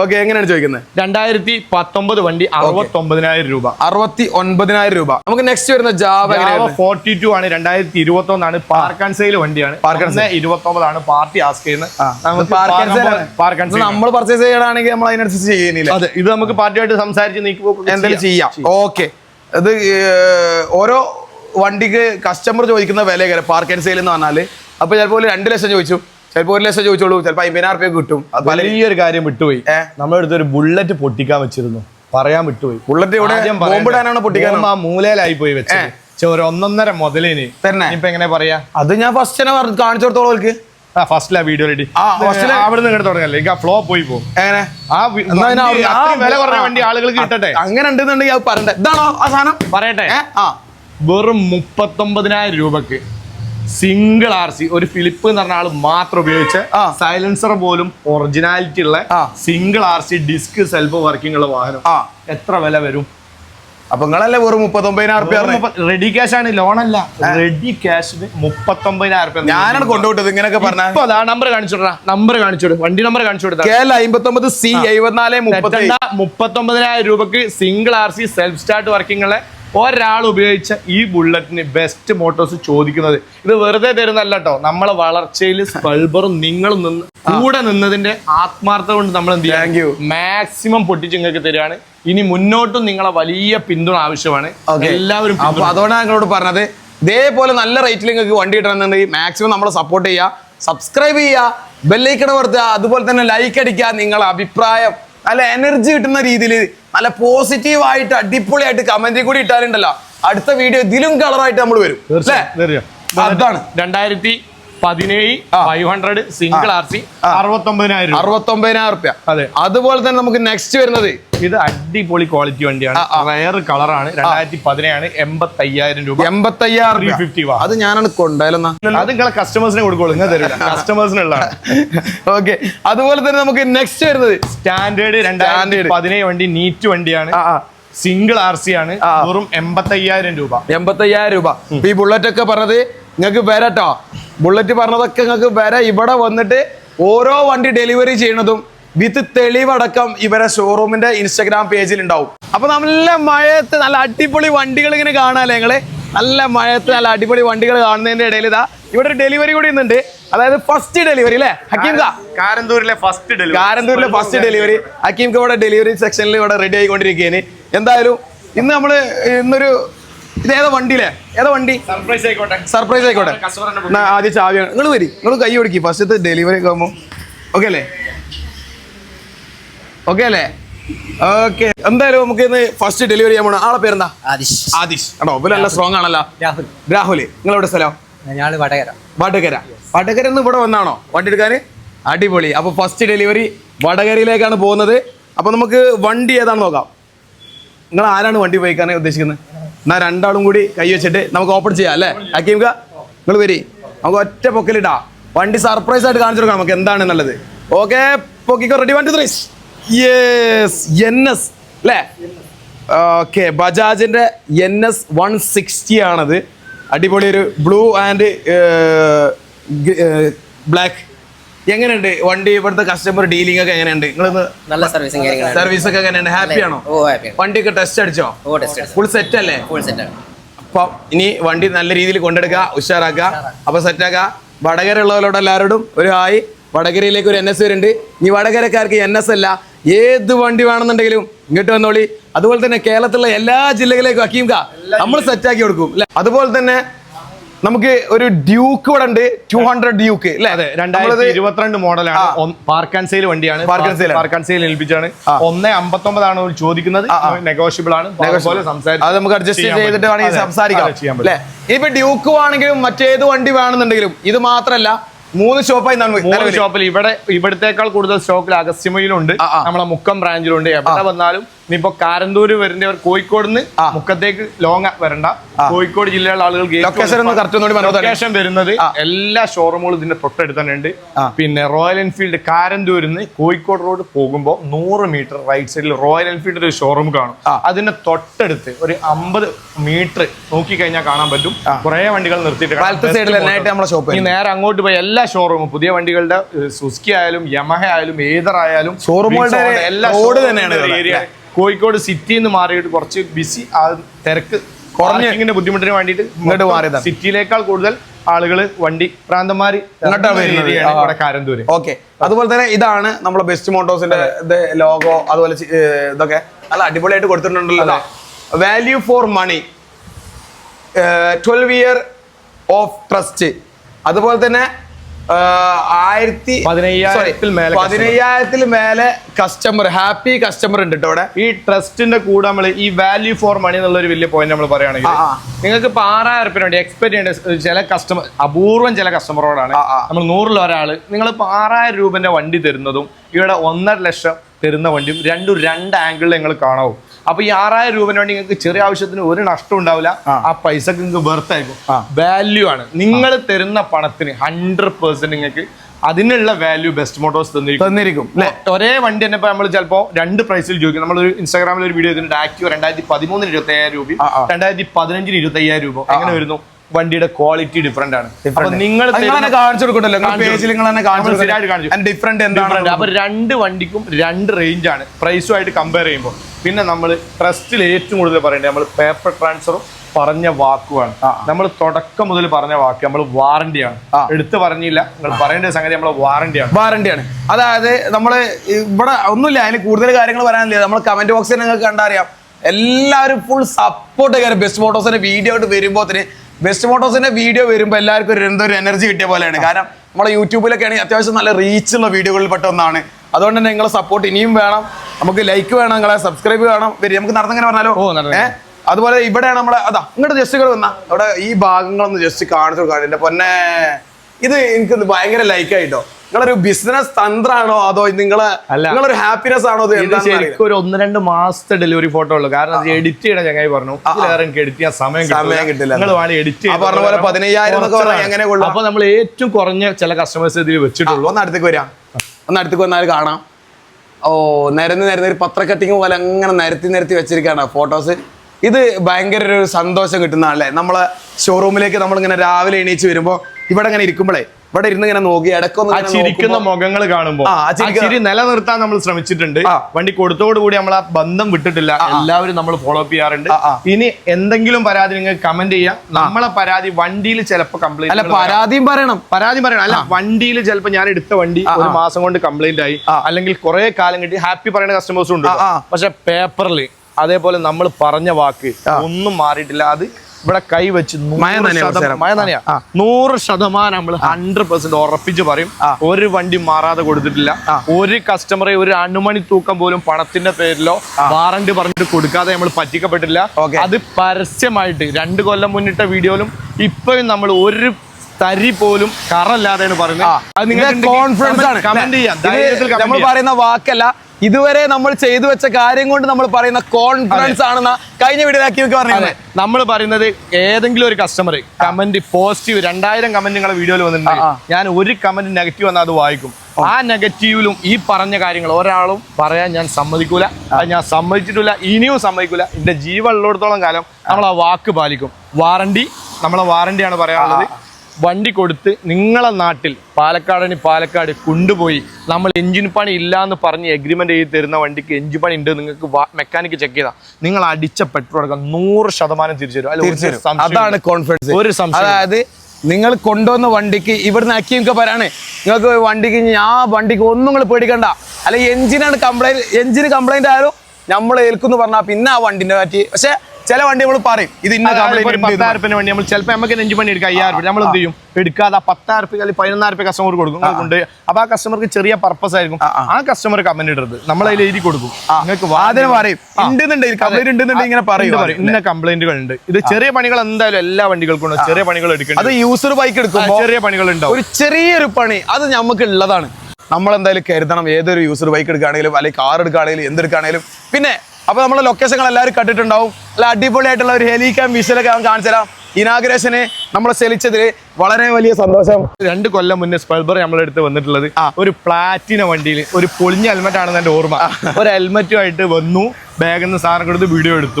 Speaker 2: ഓക്കെ എങ്ങനെയാണ് ചോദിക്കുന്നത്
Speaker 1: രണ്ടായിരത്തി പത്തൊമ്പത് വണ്ടി അറുപത്തി ഒമ്പതിനായിരം രൂപ.
Speaker 2: അറുപത്തി ഒൻപതിനായിരം രൂപ. നമുക്ക് നെക്സ്റ്റ് വരുന്ന ജാവ
Speaker 1: ഫോർട്ടി ടു ആണ്. രണ്ടായിരത്തി ഇരുപത്തി ഒന്നാണ് പാർക്ക് ആൻഡ് സെയിൽ വണ്ടിയാണ്
Speaker 2: and
Speaker 1: ഇരുപത്തി ഒമ്പതാണ് പാർട്ടി ആസ്ക് ചെയ്യുന്നത്
Speaker 2: പാർക്ക്
Speaker 1: പാർക്ക്
Speaker 2: നമ്മൾ പർച്ചേസ് ചെയ്യണമെങ്കിൽ നമ്മൾ അതിനനുസരിച്ച് ചെയ്യുന്നില്ല?
Speaker 1: അതെ ഇത് നമുക്ക് പാർട്ടിയായിട്ട് സംസാരിച്ച് നീക്കി
Speaker 2: എന്തെങ്കിലും ചെയ്യാം. ഓക്കെ അത് ഓരോ വണ്ടിക്ക് കസ്റ്റമർ ചോദിക്കുന്ന വില പാർക്ക് ആൻഡ് സെയിൽ എന്ന് പറഞ്ഞാൽ അപ്പോൾ ചിലപ്പോൾ ഒരു രണ്ട് ലക്ഷം ചോദിച്ചു. ചിലപ്പോൾ ഒരു ലക്ഷം ചോദിച്ചോളൂ ചിലപ്പോൾ അമ്പതിനായിരം റുപ്യ കിട്ടും.
Speaker 1: വലിയൊരു കാര്യം വിട്ടുപോയി? നമ്മുടെ അടുത്ത് ഒരു ബുള്ളറ്റ് പൊട്ടിക്കാൻ വെച്ചിരുന്നു. പറയാൻ വിട്ടുപോയി.
Speaker 2: ബുള്ളറ്റ് ഇവിടെ? ബോംബിടാനാണ്
Speaker 1: പൊട്ടിക്കാൻ ആ മൂലയിലായി പോയി വെച്ചത്. പക്ഷെ ഒരു ഒന്നൊന്നര മുതലിന്.
Speaker 2: തന്നെ?
Speaker 1: ഇപ്പൊ എങ്ങനെ പറയാ?
Speaker 2: അത് ഞാൻ ഫസ്റ്റ് തന്നെ പറഞ്ഞു കാണിച്ചു കൊടുത്തോളൂ അവർക്ക്.
Speaker 1: ആ ഫസ്റ്റിലാ വീഡിയോ റെഡി അവിടെ നിന്ന് തുടങ്ങല്ലേ? ആ ഫ്ലോ പോയി പോകും
Speaker 2: എങ്ങനെ?
Speaker 1: ആ വില കുറഞ്ഞ വണ്ടി ആളുകൾക്ക് കിട്ടട്ടെ?
Speaker 2: അങ്ങനെ ഉണ്ടെന്നുണ്ടെങ്കിൽ അത് ഇതാണോ ആ സാധനം?
Speaker 1: പറയട്ടെ.
Speaker 2: ആ.
Speaker 1: വെറും മുപ്പത്തൊമ്പതിനായിരം രൂപക്ക് സിംഗിൾ ആർ സി ഒരു ഫിലിപ്പ് എന്ന് പറഞ്ഞ ആൾ മാത്രം ഉപയോഗിച്ച് സൈലൻസർ പോലും ഒറിജിനാലിറ്റി ഉള്ള single R C disc self working ഉള്ള വാഹനം. എത്ര വില വരും?
Speaker 2: അപ്പൊ നിങ്ങളല്ലേ വെറും മുപ്പത്തൊമ്പതിനായിരം
Speaker 1: റെഡി ക്യാഷ് ആണ് ലോൺ അല്ല. റെഡി ക്യാഷിന് മുപ്പത്തൊമ്പതിനായിരം
Speaker 2: ഞാനാണ് കൊണ്ടുവിട്ടത് ഇങ്ങനെയൊക്കെ
Speaker 1: പറഞ്ഞത് അതാ നമ്പർ കാണിച്ചോടാ നമ്പർ കാണിച്ചോടും വണ്ടി നമ്പർ കാണിച്ചു
Speaker 2: കെ എൽ അമ്പത്തൊമ്പത് സി എഴുപത്തിനാല് മുപ്പത്തി
Speaker 1: മുപ്പത്തൊമ്പതിനായിരം രൂപക്ക് single R C self start working ഉള്ള ഒരാൾ ഉപയോഗിച്ച ഈ ബുള്ളറ്റിന് ബെസ്റ്റ് മോട്ടോഴ്സ് ചോദിക്കുന്നത്. ഇത് വെറുതെ തരുന്നല്ല കേട്ടോ നമ്മളെ വളർച്ചയിൽ സ്പൾബറും നിങ്ങളും നിന്ന് കൂടെ നിന്നതിന്റെ ആത്മാർത്ഥത കൊണ്ട് നമ്മൾ എന്ത്
Speaker 2: ചെയ്യാം
Speaker 1: മാക്സിമം പൊട്ടിച്ച് നിങ്ങൾക്ക് തരികയാണ് ഇനി മുന്നോട്ടും നിങ്ങളെ വലിയ പിന്തുണ ആവശ്യമാണ്. എല്ലാവരും
Speaker 2: അപ്പൊ അതുകൊണ്ടാണ് നിങ്ങളോട് പറഞ്ഞത് ഇതേപോലെ നല്ല റേറ്റിൽ നിങ്ങൾക്ക് വണ്ടി കിട്ടണമെന്നുണ്ടെങ്കിൽ മാക്സിമം നമ്മളെ സപ്പോർട്ട് ചെയ്യുക സബ്സ്ക്രൈബ് ചെയ്യുക ബെല്ലൈക്കണ വർത്തുക അതുപോലെ തന്നെ ലൈക്ക് അടിക്കുക നിങ്ങളെ അഭിപ്രായം നല്ല എനർജി കിട്ടുന്ന രീതിയിൽ നല്ല പോസിറ്റീവ് ആയിട്ട് അടിപൊളിയായിട്ട് കമന്റിൽ കൂടി ഇട്ടാലുണ്ടല്ലോ. അടുത്ത വീഡിയോ ഇതിലും കളറായിട്ട് നമ്മൾ വരും? അതാണ്.
Speaker 1: രണ്ടായിരത്തി പതിനേഴ്. Five hundred single R C. അറുപത്തൊമ്പതിനായിരം.
Speaker 2: അറുപത്തൊമ്പതിനായിരം റുപ്യ.
Speaker 1: അതെ.
Speaker 2: അതുപോലെ തന്നെ നമുക്ക് നെക്സ്റ്റ് വരുന്നത്.
Speaker 1: ഇത് അടിപൊളി ക്വാളിറ്റി വണ്ടിയാണ്. റയർ കളറാണ് രണ്ടായിരത്തി പതിനേഴാണ് എൺപത്തി അയ്യായിരം രൂപ.
Speaker 2: എൺപത്തയ്യായിരം
Speaker 1: 350 വാ.
Speaker 2: അത് ഞാനാണ് കൊണ്ടായാലെന്നാ
Speaker 1: അത് നിങ്ങളെ കസ്റ്റമേഴ്സിനെ കൊടുക്കുള്ളൂ. നിങ്ങൾ തരില്ല കസ്റ്റമേഴ്സിനുള്ളതാണ്
Speaker 2: ഓക്കെ അതുപോലെ തന്നെ നമുക്ക് നെക്സ്റ്റ് വരുന്നത്.
Speaker 1: സ്റ്റാൻഡേർഡ് രണ്ടായിരത്തി പതിനേഴ് വണ്ടി നീറ്റ് വണ്ടിയാണ്. സിംഗിൾ ആർ സി ആണ്. വെറും എൺപത്തി അയ്യായിരം രൂപ.
Speaker 2: എൺപത്തി അയ്യായിരം രൂപ ഈ ബുള്ളറ്റ് ഒക്കെ പറഞ്ഞത് നിങ്ങൾക്ക് വരട്ടോ. ബുള്ളറ്റ് പറഞ്ഞതൊക്കെ നിങ്ങൾക്ക് വര. ഇവിടെ വന്നിട്ട് ഓരോ വണ്ടി ഡെലിവറി ചെയ്യണതും വിത്ത് തെളിവടക്കം ഇവരെ ഷോറൂമിന്റെ ഇൻസ്റ്റാഗ്രാം പേജിൽ ഉണ്ടാവും. അപ്പൊ നല്ല മഴയത്ത് നല്ല അടിപൊളി വണ്ടികൾ ഇങ്ങനെ കാണാല്ലേ നിങ്ങൾ? നല്ല മഴയത്ത് നല്ല അടിപൊളി വണ്ടികൾ കാണുന്നതിന്റെ ഇടയിൽ ഇതാ. ഇവിടെ ഒരു ഡെലിവറി കൂടി ഇന്നുണ്ട്. അതായത് ഫസ്റ്റ് ഡെലിവറി അല്ലേ ഹക്കീം
Speaker 1: കാരന്തൂരിലെ ഫസ്റ്റ് ഡെലിവറി
Speaker 2: കാരന്തൂരിലെ ഫസ്റ്റ് ഡെലിവറി ഹക്കീംക്ക് ഇവിടെ ഡെലിവറി സെക്ഷനിൽ ഇവിടെ റെഡി ആയിക്കൊണ്ടിരിക്കുകയാണ്. എന്തായാലും ഇന്ന് നമ്മൾ ഇന്നൊരു ഇത് ഏതാ വണ്ടിയിലെ? ഏതാ വണ്ടി?
Speaker 1: സർപ്രൈസ് ആയിക്കോട്ടെ.
Speaker 2: സർപ്രൈസ് ആയിക്കോട്ടെ. ആദ്യം ചാവി നിങ്ങൾ വരി. നിങ്ങൾ കൈ കൊടുക്കി ഫസ്റ്റത്തെ ഡെലിവറി ഒക്കെ ആകുമ്പോൾ ഓക്കെ അല്ലേ? ഓക്കെ അല്ലേ? ഓക്കെ എന്തായാലും നമുക്ക് ഇന്ന് ഫസ്റ്റ് ഡെലിവറി ചെയ്യാൻ പോകണം ആളെ പേരെന്താ?
Speaker 4: ആദിഷ്.
Speaker 2: ആദിഷ്. ആണോ ഇവർ നല്ല സ്ട്രോങ് ആണല്ലോ.
Speaker 4: രാഹുൽ.
Speaker 2: രാഹുൽ. നിങ്ങൾ എവിടെ സ്ഥലം?
Speaker 4: ഞാൻ വടകര.
Speaker 2: വടകര. വടകര നിന്ന് ഇവിടെ വന്നാണോ? വണ്ടി എടുക്കാൻ? അടിപൊളി. അപ്പൊ ഫസ്റ്റ് ഡെലിവറി വടകരയിലേക്കാണ് പോകുന്നത്. അപ്പൊ നമുക്ക് വണ്ടി ഏതാണെന്ന് നോക്കാം. നിങ്ങൾ ആരാണ് വണ്ടി ഉപയോഗിക്കാൻ ഉദ്ദേശിക്കുന്നത്? എന്നാ രണ്ടാളും കൂടി കൈ വെച്ചിട്ട് നമുക്ക് ഓപ്പൺ ചെയ്യാം അല്ലേ? ഹക്കീംക നിങ്ങൾ വരി. നമുക്ക് ഒറ്റ പൊക്കലിടാ. വണ്ടി സർപ്രൈസ് ആയിട്ട് കാണിച്ചു കൊടുക്കാം നമുക്ക് എന്താണെന്നുള്ളത് okay പൊക്കിക്കോ ready one two yes N S അല്ലേ? ഓക്കെ ബജാജിന്റെ എൻ എസ് വൺ സിക്സ്റ്റി ആണത്. അടിപൊളി ഒരു ബ്ലൂ ആൻഡ് ബ്ലാക്ക് എങ്ങനെയുണ്ട് വണ്ടി ഇവിടുത്തെ കസ്റ്റമർ ഡീലിംഗ് ഒക്കെ എങ്ങനെയുണ്ട്? നിങ്ങൾ
Speaker 4: നല്ല സർവീസും കാര്യങ്ങളാണ്.
Speaker 2: സർവീസ് ഒക്കെ എങ്ങനെയുണ്ട്? ഹാപ്പി ആണോ?
Speaker 4: ഓ ഒക്കെ
Speaker 2: വണ്ടിയൊക്കെ ടെസ്റ്റ് അടിച്ചോ? ഫുൾ സെറ്റ് അല്ലേ?
Speaker 4: ഫുൾ സെറ്റ്
Speaker 2: അപ്പൊ ഇനി വണ്ടി നല്ല രീതിയിൽ കൊണ്ടെടുക്കുക ഉഷാറാക്കുക. അപ്പൊ സെറ്റാക്കുക വടകര ഉള്ളവരോട് എല്ലാവരോടും ഒരു ഹായ്. വടകരയിലേക്ക് ഒരു എൻ എസ് വരുന്നുണ്ട്. ഇനി വടകരക്കാർക്ക് എൻ എസ് അല്ല. ഏത് വണ്ടി വേണമെന്നുണ്ടെങ്കിലും ഇങ്ങോട്ട് വന്നോളി. അതുപോലെ തന്നെ കേരളത്തിലുള്ള എല്ലാ ജില്ലകളിലേക്കും അക്കീം കാ നമ്മൾ സെറ്റാക്കി കൊടുക്കും. അതുപോലെ തന്നെ നമുക്ക് ഒരു ഡ്യൂക്ക് ഇവിടെ ഉണ്ട് ടു ഹൺഡ്രഡ് ഡ്യൂക്ക്
Speaker 1: അതെ രണ്ടായിരത്തി ഇരുപത്തിരണ്ട് മോഡലാണ്. പാർക്ക് ആൻഡ് സെയിൽ വണ്ടിയാണ്.
Speaker 2: Park and sale
Speaker 1: park and sale ഏൽപ്പിച്ചാണ്. ഒന്ന് അമ്പത്തൊമ്പതാണ് ചോദിക്കുന്നത്. നെഗോഷ്യബിൾ ആണ്.
Speaker 2: അത് നമുക്ക് അഡ്ജസ്റ്റ് ചെയ്തിട്ട് വേണമെങ്കിൽ സംസാരിക്കാം. ഇനിയിപ്പോ ഡ്യൂക്ക് ആണെങ്കിലും മറ്റേത് വണ്ടി വേണമെന്നുണ്ടെങ്കിലും ഇത് മാത്രല്ല മൂന്ന് ഷോപ്പായി
Speaker 1: മൂന്ന് ഷോപ്പിൽ ഇവിടെ ഇവിടത്തേക്കാൾ കൂടുതൽ സ്റ്റോക്കിൽ അഗസ്യമയിലുണ്ട്. നമ്മളെ മുക്കം ബ്രാഞ്ചിലുണ്ട്. എവിടെ വന്നാലും ഇനിയിപ്പോ കാരന്തൂര് വരുന്നവർ കോഴിക്കോട് നിന്ന്. മുക്കത്തേക്ക് ലോങ് വരണ്ട. കോഴിക്കോട് ജില്ലയിലുള്ള ആളുകൾ ലൊക്കേഷൻ വരുന്നത് എല്ലാ ഷോറൂമുകളും ഇതിന്റെ തൊട്ടടുത്ത് തന്നെ ഉണ്ട് പിന്നെ റോയൽ എൻഫീൽഡ് കാരന്തൂരിൽ നിന്ന് കോഴിക്കോട് റോഡ് പോകുമ്പോൾ നൂറ് മീറ്റർ റൈറ്റ് സൈഡിൽ റോയൽ എൻഫീൽഡ് ഒരു ഷോറൂം കാണും. അതിന്റെ തൊട്ടടുത്ത് ഒരു അമ്പത് മീറ്റർ നോക്കി കഴിഞ്ഞാൽ കാണാൻ പറ്റും. കുറെ വണ്ടികൾ നിർത്തിയിട്ട് നേരെ അങ്ങോട്ട് പോയി എല്ലാ ഷോറൂമും പുതിയ വണ്ടികളുടെ സുസ്കി ആയാലും യമഹ ആയാലും ഏതർ ആയാലും
Speaker 2: ഷോറൂമുകളുടെ
Speaker 1: എല്ലാ റോഡ്
Speaker 2: തന്നെയാണ്
Speaker 1: ഏരിയ കോഴിക്കോട് സിറ്റിയിൽ നിന്ന് മാറിയിട്ട് കുറച്ച് ബിസി ആ തിരക്ക്
Speaker 2: കുറഞ്ഞ്
Speaker 1: ബുദ്ധിമുട്ടിന് വേണ്ടിയിട്ട്
Speaker 2: ഇങ്ങോട്ട് മാറിയതാണ്.
Speaker 1: സിറ്റിയിലേക്കാൾ കൂടുതൽ ആളുകൾ വണ്ടി പ്രാന്തന്മാര് കാരന്തൂര്.
Speaker 2: ഓക്കെ. അതുപോലെ തന്നെ ഇതാണ് നമ്മുടെ ബെസ്റ്റ് മോട്ടോസിന്റെ ലോഗോ അതുപോലെ ഇതൊക്കെ. നല്ല അടിപൊളിയായിട്ട് കൊടുത്തിട്ടുണ്ടല്ലോ. Value for money twelve year of trust അതുപോലെ തന്നെ ആയിരത്തി
Speaker 1: പതിനയ്യായിരത്തിൽ മേലെ customer.
Speaker 2: പതിനയ്യായിരത്തിൽ മേലെ കസ്റ്റമർ ഹാപ്പി കസ്റ്റമർ ഉണ്ട് കേട്ടോ ഇവിടെ
Speaker 1: ഈ ട്രസ്റ്റിന്റെ കൂടെ നമ്മൾ ഈ വാല്യൂ ഫോർ മണി എന്നുള്ള ഒരു വലിയ പോയിന്റ് നമ്മൾ പറയുകയാണെങ്കിൽ. നിങ്ങൾക്ക് ഇപ്പൊ ആറായിരം റുപ്യ വേണ്ടി എക്സ്പെക്ട് ചെയ്യേണ്ട ചില കസ്റ്റമർ അപൂർവം ചില കസ്റ്റമറോടാണ്. നമ്മൾ നൂറിൽ ഒരാൾ നിങ്ങൾ ഇപ്പൊ ആറായിരം രൂപന്റെ വണ്ടി തരുന്നതും ഇവിടെ ഒന്നര ലക്ഷം തരുന്ന വണ്ടിയും രണ്ടും രണ്ട് ആംഗിളിൽ നിങ്ങൾ കാണാവും അപ്പൊ ഈ ആറായിരം രൂപന് വേണ്ടി നിങ്ങൾക്ക് ചെറിയ ആവശ്യത്തിന് ഒരു നഷ്ടം ഉണ്ടാവില്ല. ആ. പൈസക്ക് നിങ്ങൾക്ക് വെറുത്ത് ആയിരിക്കും. വാല്യൂ ആണ്. നിങ്ങൾ തരുന്ന പണത്തിന് ഹൺഡ്രഡ് പെർസെന്റ് നിങ്ങൾക്ക് അതിനുള്ള വാല്യൂ ബെസ്റ്റ് മോട്ടോഴ്സ് തന്നിരിക്കും.
Speaker 2: തന്നിരിക്കും
Speaker 1: അല്ലെ? ഒരേ വണ്ടി തന്നെ ഇപ്പൊ നമ്മൾ ചിലപ്പോ രണ്ട് പ്രൈസിൽ ചോദിക്കും. നമ്മൾ ഒരു ഇൻസ്റ്റാഗ്രാമിൽ ഒരു വീഡിയോ ചെയ്തിട്ടുണ്ട് ആക്റ്റീവ് രണ്ടായിരത്തി പതിമൂന്നിന് ഇരുപത്തി അയ്യായിരം രൂപ. രണ്ടായിരത്തി പതിനഞ്ചിന് ഇരുപത്തി അയ്യായിരം രൂപ എങ്ങനെ വരുന്നു? വണ്ടിയുടെ ക്വാളിറ്റി ഡിഫറെന്റ് ആണ്. അപ്പൊ നിങ്ങൾ
Speaker 2: കാണിച്ചു കൊടുക്കണ്ടല്ലോ? പേജിൽ ഡിഫറെന്റ് എന്താണ്?
Speaker 1: അപ്പൊ രണ്ട് വണ്ടിക്കും രണ്ട് റേഞ്ച് ആണ്. പ്രൈസുമായിട്ട് കമ്പയർ ചെയ്യുമ്പോൾ. പിന്നെ നമ്മൾ ട്രസ്റ്റിൽ ഏറ്റവും കൂടുതൽ പറയേണ്ടത് നമ്മൾ പേപ്പർ ട്രാൻസ്ഫറും പറഞ്ഞ വാക്കുമാണ് നമ്മൾ തുടക്കം മുതൽ പറഞ്ഞ വാക്ക് നമ്മൾ വാറണ്ടിയാണ്. എടുത്തു പറഞ്ഞില്ല. നിങ്ങൾ പറയേണ്ട സംഗതി നമ്മൾ വാറണ്ടിയാണ്
Speaker 2: വാറണ്ടിയാണ് അതായത് നമ്മൾ ഇവിടെ ഒന്നുമില്ല. അതിന് കൂടുതൽ കാര്യങ്ങൾ പറയാനില്ല. നമ്മൾ കമന്റ് ബോക്സിൽ നിങ്ങൾക്ക് കണ്ടറിയാം. എല്ലാവരും ഫുൾ സപ്പോർട്ട് കാര്യം ബെസ്റ്റ് ഫോട്ടോസിന്റെ വീഡിയോ ആയിട്ട് വരുമ്പോൾ തന്നെ ബെസ്റ്റ് ഫോട്ടോസിന്റെ വീഡിയോ വരുമ്പോൾ എല്ലാവർക്കും ഒരു എന്തോ ഒരു എനർജി കിട്ടിയ പോലെയാണ്. കാരണം നമ്മളെ യൂട്യൂബിലൊക്കെ ആണെങ്കിൽ അത്യാവശ്യം നല്ല റീച്ചുള്ള വീഡിയോകളിൽ പെട്ട ഒന്നാണ്. അതുകൊണ്ട് തന്നെ നിങ്ങളെ സപ്പോർട്ട് ഇനിയും വേണം. നമുക്ക് ലൈക്ക് വേണം നിങ്ങളെ സബ്സ്ക്രൈബ് വേണം. വരും നമുക്ക് നടന്നെങ്ങനെ പറഞ്ഞാലോ? ഏഹ് അതുപോലെ ഇവിടെയാണ് നമ്മളെ അതാ ഇങ്ങോട്ട് ജസ്റ്റ് ഇവിടെ വന്നാ. അവിടെ ഈ ഭാഗങ്ങളൊന്ന് ജസ്റ്റ് കാണിച്ചു കൊടുക്കാൻ പൊന്നെ. ഇത് എനിക്ക് ഭയങ്കര ലൈക്ക് ആയിട്ടോ. നിങ്ങളൊരു ബിസിനസ് തന്ത്രാണോ അതോ നിങ്ങളെ. നിങ്ങളൊരു ഹാപ്പിനെസ് ആണോ
Speaker 1: ശരിക്കും ഒരു ഒന്ന് രണ്ട് മാസത്തെ ഡെലിവറി ഫോട്ടോ ഉള്ളു. കാരണം എഡിറ്റ് ചെയ്യണ ചങ്ങായി പറഞ്ഞു. എനിക്ക് എഡിറ്റ് ചെയ്യാൻ സമയം
Speaker 2: സമയം കിട്ടില്ല.
Speaker 1: നിങ്ങൾ വേണം എഡിറ്റ്
Speaker 2: പറഞ്ഞ പോലെ 15,000 എന്നൊക്കെ പറഞ്ഞാൽ എങ്ങനെ കൊള്ളു?
Speaker 1: അപ്പൊ നമ്മൾ ഏറ്റവും കുറഞ്ഞ ചില കസ്റ്റമേഴ്സ് ഇതിൽ വെച്ചിട്ടുള്ളൂ.
Speaker 2: ഒന്ന് അടുത്തേക്ക് വരാം. ഒന്ന് അടുത്തേക്ക് വന്നാൽ കാണാം. ഓ നിരന്ന് നിരന്ന് ഒരു പത്ര കട്ടിങ് പോലെ അങ്ങനെ നിരത്തി നിരത്തി വെച്ചിരിക്കുകയാണ് ഫോട്ടോസ് ഇത് ഭയങ്കര ഒരു സന്തോഷം കിട്ടുന്നതാണല്ലേ നമ്മളെ ഷോറൂമിലേക്ക് നമ്മൾ ഇങ്ങനെ രാവിലെ എണീച്ച് വരുമ്പോൾ ഇവിടെ ഇങ്ങനെ ഇരിക്കുമ്പോഴേ ഇവിടെ ഇരുന്ന് ഇങ്ങനെ നോക്കി ഇടക്കൊന്ന്
Speaker 1: ആ ചിരിക്കുന്ന മുഖങ്ങൾ കാണുമ്പോ
Speaker 2: ആ, ആ
Speaker 1: ആ
Speaker 2: ചിരിക്കുന്ന-
Speaker 1: ചിരി നിലനിർത്താൻ നമ്മൾ ശ്രമിച്ചിട്ടുണ്ട്. വണ്ടി കൊടുത്തോടു കൂടി നമ്മൾ ആ ബന്ധം വിട്ടിട്ടില്ല. എല്ലാവരും നമ്മൾ ഫോളോ അപ്പ് ചെയ്യാറുണ്ട്. ഇനി എന്തെങ്കിലും പരാതി നിങ്ങൾ കമന്റ് ചെയ്യാം. നമ്മളെ പരാതി വണ്ടിയിൽ ചിലപ്പോൾ
Speaker 2: അല്ല പരാതിയും പറയണം.
Speaker 1: പരാതി പറയണം. അല്ല വണ്ടിയിൽ ചിലപ്പോൾ ഞാൻ എടുത്ത വണ്ടി ഒരു മാസം കൊണ്ട് കംപ്ലൈന്റ് ആയി. അല്ലെങ്കിൽ കുറെ കാലം കിട്ടി. ഹാപ്പി പറയുന്ന കസ്റ്റമേഴ്സും ഉണ്ട്. പക്ഷെ പേപ്പറിൽ അതേപോലെ നമ്മൾ പറഞ്ഞ വാക്ക് ഒന്നും മാറിയിട്ടില്ല. അത് ഇവിടെ കൈവച്ച് മയനനയാ നൂറ്
Speaker 2: മഴ.
Speaker 1: നനയാ ശതമാനം നമ്മൾ ഹൺഡ്രഡ് പെർസെന്റ് ഉറപ്പിച്ച് പറയും. ഒരു വണ്ടി മാറാതെ കൊടുത്തിട്ടില്ല. ഒരു കസ്റ്റമറെ ഒരു അണുമണി തൂക്കം പോലും പണത്തിന്റെ പേരിലോ വാറണ്ടി പറഞ്ഞിട്ട് കൊടുക്കാതെ നമ്മൾ പറ്റിക്കപ്പെട്ടില്ല അത് പരസ്യമായിട്ട് രണ്ട് കൊല്ലം മുന്നിട്ട വീഡിയോയിലും ഇപ്പോഴും നമ്മൾ ഒരു തരി പോലും കറല്ലാതെയാണ് പറയുന്നത്. അത്
Speaker 2: കോൺഫിഡൻസ് ആണ്.
Speaker 1: കമന്റ് ചെയ്യാം.
Speaker 2: നമ്മൾ പറയുന്ന വാക്കല്ല. ഇതുവരെ നമ്മൾ ചെയ്തു വെച്ച കാര്യം കൊണ്ട് നമ്മൾ പറയുന്ന കോൺഫിഡൻസ് ആണെന്ന കഴിഞ്ഞ വീഡിയോയിലാക്കി പറഞ്ഞത്
Speaker 1: നമ്മൾ പറയുന്നത് ഏതെങ്കിലും ഒരു കസ്റ്റമർ കമന്റ് പോസിറ്റീവ് രണ്ടായിരം കമന്റ് നിങ്ങളെ വീഡിയോയിൽ വന്നിട്ടുണ്ട്. ഞാൻ ഒരു കമന്റ് നെഗറ്റീവ് വന്നാൽ അത് വായിക്കും. ആ നെഗറ്റീവിലും ഈ പറഞ്ഞ കാര്യങ്ങൾ ഒരാളും പറയാൻ ഞാൻ സമ്മതിക്കൂല. അത് ഞാൻ സമ്മതിച്ചിട്ടില്ല. ഇനിയും സമ്മതിക്കൂല. എന്റെ ജീവ ഉള്ളിടത്തോളം കാലം നമ്മൾ ആ വാക്ക് പാലിക്കും. വാറണ്ടി നമ്മളെ വാറണ്ടിയാണ് പറയാനുള്ളത്. വണ്ടി കൊടുത്ത് നിങ്ങളെ നാട്ടിൽ പാലക്കാടിന് പാലക്കാട് കൊണ്ടുപോയി നമ്മൾ എഞ്ചിൻ പണി ഇല്ല എന്ന് പറഞ്ഞ് എഗ്രിമെന്റ് ചെയ്ത് തരുന്ന വണ്ടിക്ക് എഞ്ചിൻ പണി ഉണ്ട് നിങ്ങൾക്ക് മെക്കാനിക്ക് ചെക്ക് ചെയ്താൽ നിങ്ങൾ അടിച്ച പെട്രോൾ അടക്കം നൂറ് ശതമാനം തിരിച്ചു
Speaker 2: അതാണ്. കോൺഫിഡൻസ്
Speaker 1: ഒരു സംശയം
Speaker 2: അതായത് നിങ്ങൾ കൊണ്ടുവന്ന വണ്ടിക്ക് ഇവിടുന്ന് അക്കിയൊക്കെ പറയാണ്. നിങ്ങൾക്ക് വണ്ടിക്ക് ആ വണ്ടിക്ക് ഒന്നും നിങ്ങൾ പേടിക്കണ്ട. അല്ലെങ്കിൽ എഞ്ചിനാണ് കംപ്ലൈന്റ് എഞ്ചിന് കംപ്ലൈന്റ് ആയാലും നമ്മൾ ഏൽക്കുന്നു പറഞ്ഞാൽ പിന്നെ ആ വണ്ടിനെ പറ്റി. പക്ഷെ ചില വണ്ടി നമ്മൾ പറയും ഇത് ഇന്ന
Speaker 1: പത്തായിരപ്പിന് വേണ്ടി നമ്മൾ ചിലപ്പോൾ നമുക്ക് നെഞ്ചു പണി എടുക്കാം അയ്യായിരം രൂപ നമ്മൾ എന്ത് ചെയ്യും? എടുക്കാതെ പത്തായിരം റുപ്യ അല്ലെങ്കിൽ പതിനൊന്നായിരം റുപ്യ കസ്റ്റമർ കൊടുക്കും. കൊണ്ട് അപ്പൊ ആ കസ്റ്റമർക്ക് ചെറിയ പർപ്പസ് ആയിരിക്കും. ആ കസ്റ്റമർ കമന്റ് ഇടരുത്. നമ്മൾ അതിൽ എഴുതി കൊടുക്കും. നിങ്ങൾക്ക്
Speaker 2: വാദന പറയും ഉണ്ടെന്നുണ്ട് കംപ്ലൈന്റ് ഉണ്ടെന്നുണ്ടെങ്കിൽ ഇങ്ങനെ പറയും
Speaker 1: ഇന്ന കംപ്ലൈന്റുകൾ ഉണ്ട് ഇത് ചെറിയ പണികൾ എന്തായാലും എല്ലാ വണ്ടികൾക്കും ഉണ്ട്. ചെറിയ പണികൾ
Speaker 2: എടുക്കും
Speaker 1: അത്
Speaker 2: യൂസർ ബൈക്ക്
Speaker 1: എടുക്കും
Speaker 2: എടുക്കുമ്പോൾ
Speaker 1: ചെറിയ പണികൾ ഉണ്ടാവും.
Speaker 2: ഒരു ചെറിയൊരു പണി അത് നമുക്ക് ഉള്ളതാണ് നമ്മൾ എന്തായാലും കരുതണം. ഏതൊരു യൂസർ ബൈക്ക് എടുക്കുകയാണെങ്കിലും അല്ലെങ്കിൽ കാർ എടുക്കുകയാണെങ്കിലും എന്തെടുക്കുകയാണെങ്കിലും പിന്നെ അപ്പൊ നമ്മളെ ലൊക്കേഷനുകൾ എല്ലാവരും കണ്ടിട്ടുണ്ടാവും. അല്ല അടിപൊളിയായിട്ടുള്ള ഒരു ഹെലികാം വിഷലൊക്കെ അവൻ കാണിച്ചു തരാം. ഇനാഗ്രേഷന് നമ്മളെ സെലിച്ചതിൽ വളരെ വലിയ സന്തോഷം.
Speaker 1: രണ്ട് കൊല്ലം മുന്നേ സ്പൾബർ നമ്മളെ അടുത്ത് വന്നിട്ടുള്ളത് ഒരു പ്ലാറ്റിന വണ്ടിയിൽ ഒരു പൊളിഞ്ഞ ഹെൽമെറ്റ് ആണെന്ന് എന്റെ ഓർമ്മ. ഒരു ഹെൽമെറ്റുമായിട്ട് വന്നു. ബാഗിൽ നിന്ന് സാധനം കൊടുത്ത് വീഡിയോ എടുത്തു.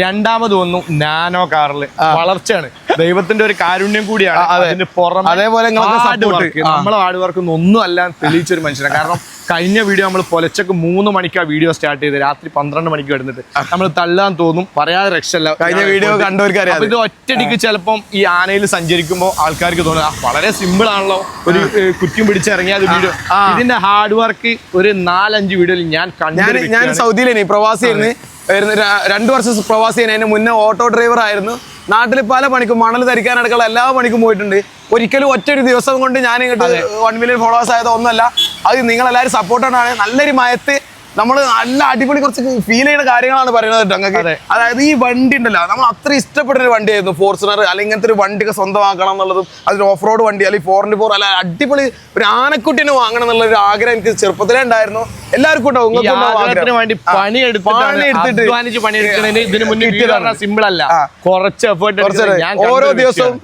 Speaker 1: രണ്ടാമത് വന്നു നാനോ കാറിൽ. വളർച്ചയാണ്. ദൈവത്തിന്റെ ഒരു കാരുണ്യം കൂടിയാണ്. അതിന്റെ പുറമെ
Speaker 2: അതേപോലെ.
Speaker 1: നമ്മളെ ഹാർഡ് വർക്ക് ഒന്നും അല്ല തെളിയിച്ചൊരു മനുഷ്യനാണ്. കാരണം കഴിഞ്ഞ വീഡിയോ നമ്മൾ പൊലച്ചക്ക് മൂന്ന് മണിക്കാണ് വീഡിയോ സ്റ്റാർട്ട് ചെയ്ത് രാത്രി പന്ത്രണ്ട് മണിക്ക് വരുന്നിട്ട് നമ്മൾ തള്ളാൻ തോന്നും പറയാതെ രക്ഷല്ല
Speaker 2: കഴിഞ്ഞ
Speaker 1: വീഡിയോ
Speaker 2: കണ്ടവർക്ക് അറിയാം
Speaker 1: ഇത് ഒറ്റടിക്ക് ചിലപ്പം ഈ ആനയിൽ സഞ്ചരിക്കുമ്പോൾ ആൾക്കാർക്ക് തോന്നുന്നത് "ആ, വളരെ സിമ്പിൾ ആണല്ലോ. ഒരു കുറ്റിയും പിടിച്ചിറങ്ങിയ വീഡിയോ ഇതിന്റെ ഹാർഡ് വർക്ക് ഒരു നാലഞ്ച് വീഡിയോയിൽ ഞാൻ കണ്ടു
Speaker 2: ഞാൻ സൗദിയിലേനി പ്രവാസിയായിരുന്നു രണ്ടു വർഷം പ്രവാസി എന്നെ മുന്നേ ഓട്ടോ ഡ്രൈവർ ആയിരുന്നു. നാട്ടിൽ പല പണിക്കും മണൽ ധരിക്കാനടക്കമുള്ള എല്ലാ പണിക്കും പോയിട്ടുണ്ട്. ഒരിക്കലും ഒറ്റ ഒരു ദിവസം കൊണ്ട് ഞാൻ ഇങ്ങോട്ട് വൺ മില്യൺ ഫോളോവേഴ്സ് ആയത് ഒന്നല്ല. അത് നിങ്ങൾ എല്ലാവരും സപ്പോർട്ടാണ് നല്ലൊരു മയത്ത് നമ്മൾ നല്ല അടിപൊളി കുറച്ച് ഫീൽ ചെയ്യുന്ന കാര്യങ്ങളാണ് പറയുന്നത് കേട്ടോ നിങ്ങൾക്ക് അതായത് ഈ വണ്ടി ഉണ്ടല്ലോ നമ്മൾ അത്ര ഇഷ്ടപ്പെട്ട ഒരു വണ്ടിയായിരുന്നു ഫോർച്യൂണർ അല്ലെങ്കിൽ ഇങ്ങനത്തെ ഒരു വണ്ടിയൊക്കെ സ്വന്തമാക്കണം എന്നുള്ളതും അതിൽ ഓഫ് റോഡ് വണ്ടി അല്ലെങ്കിൽ ഫോർ ഇന്റു ഫോർ അല്ല അടിപൊളി ഒരു ആനക്കുട്ടിനെ വാങ്ങണം എന്നുള്ള ഒരു ആഗ്രഹം എനിക്ക് ചെറുപ്പത്തിലേ ഉണ്ടായിരുന്നു. എല്ലാവർക്കും.
Speaker 1: സിമ്പിൾ അല്ല.
Speaker 2: ആ.
Speaker 1: കുറച്ച് എഫേർട്ട്
Speaker 2: കുറച്ച് ഓരോ ദിവസവും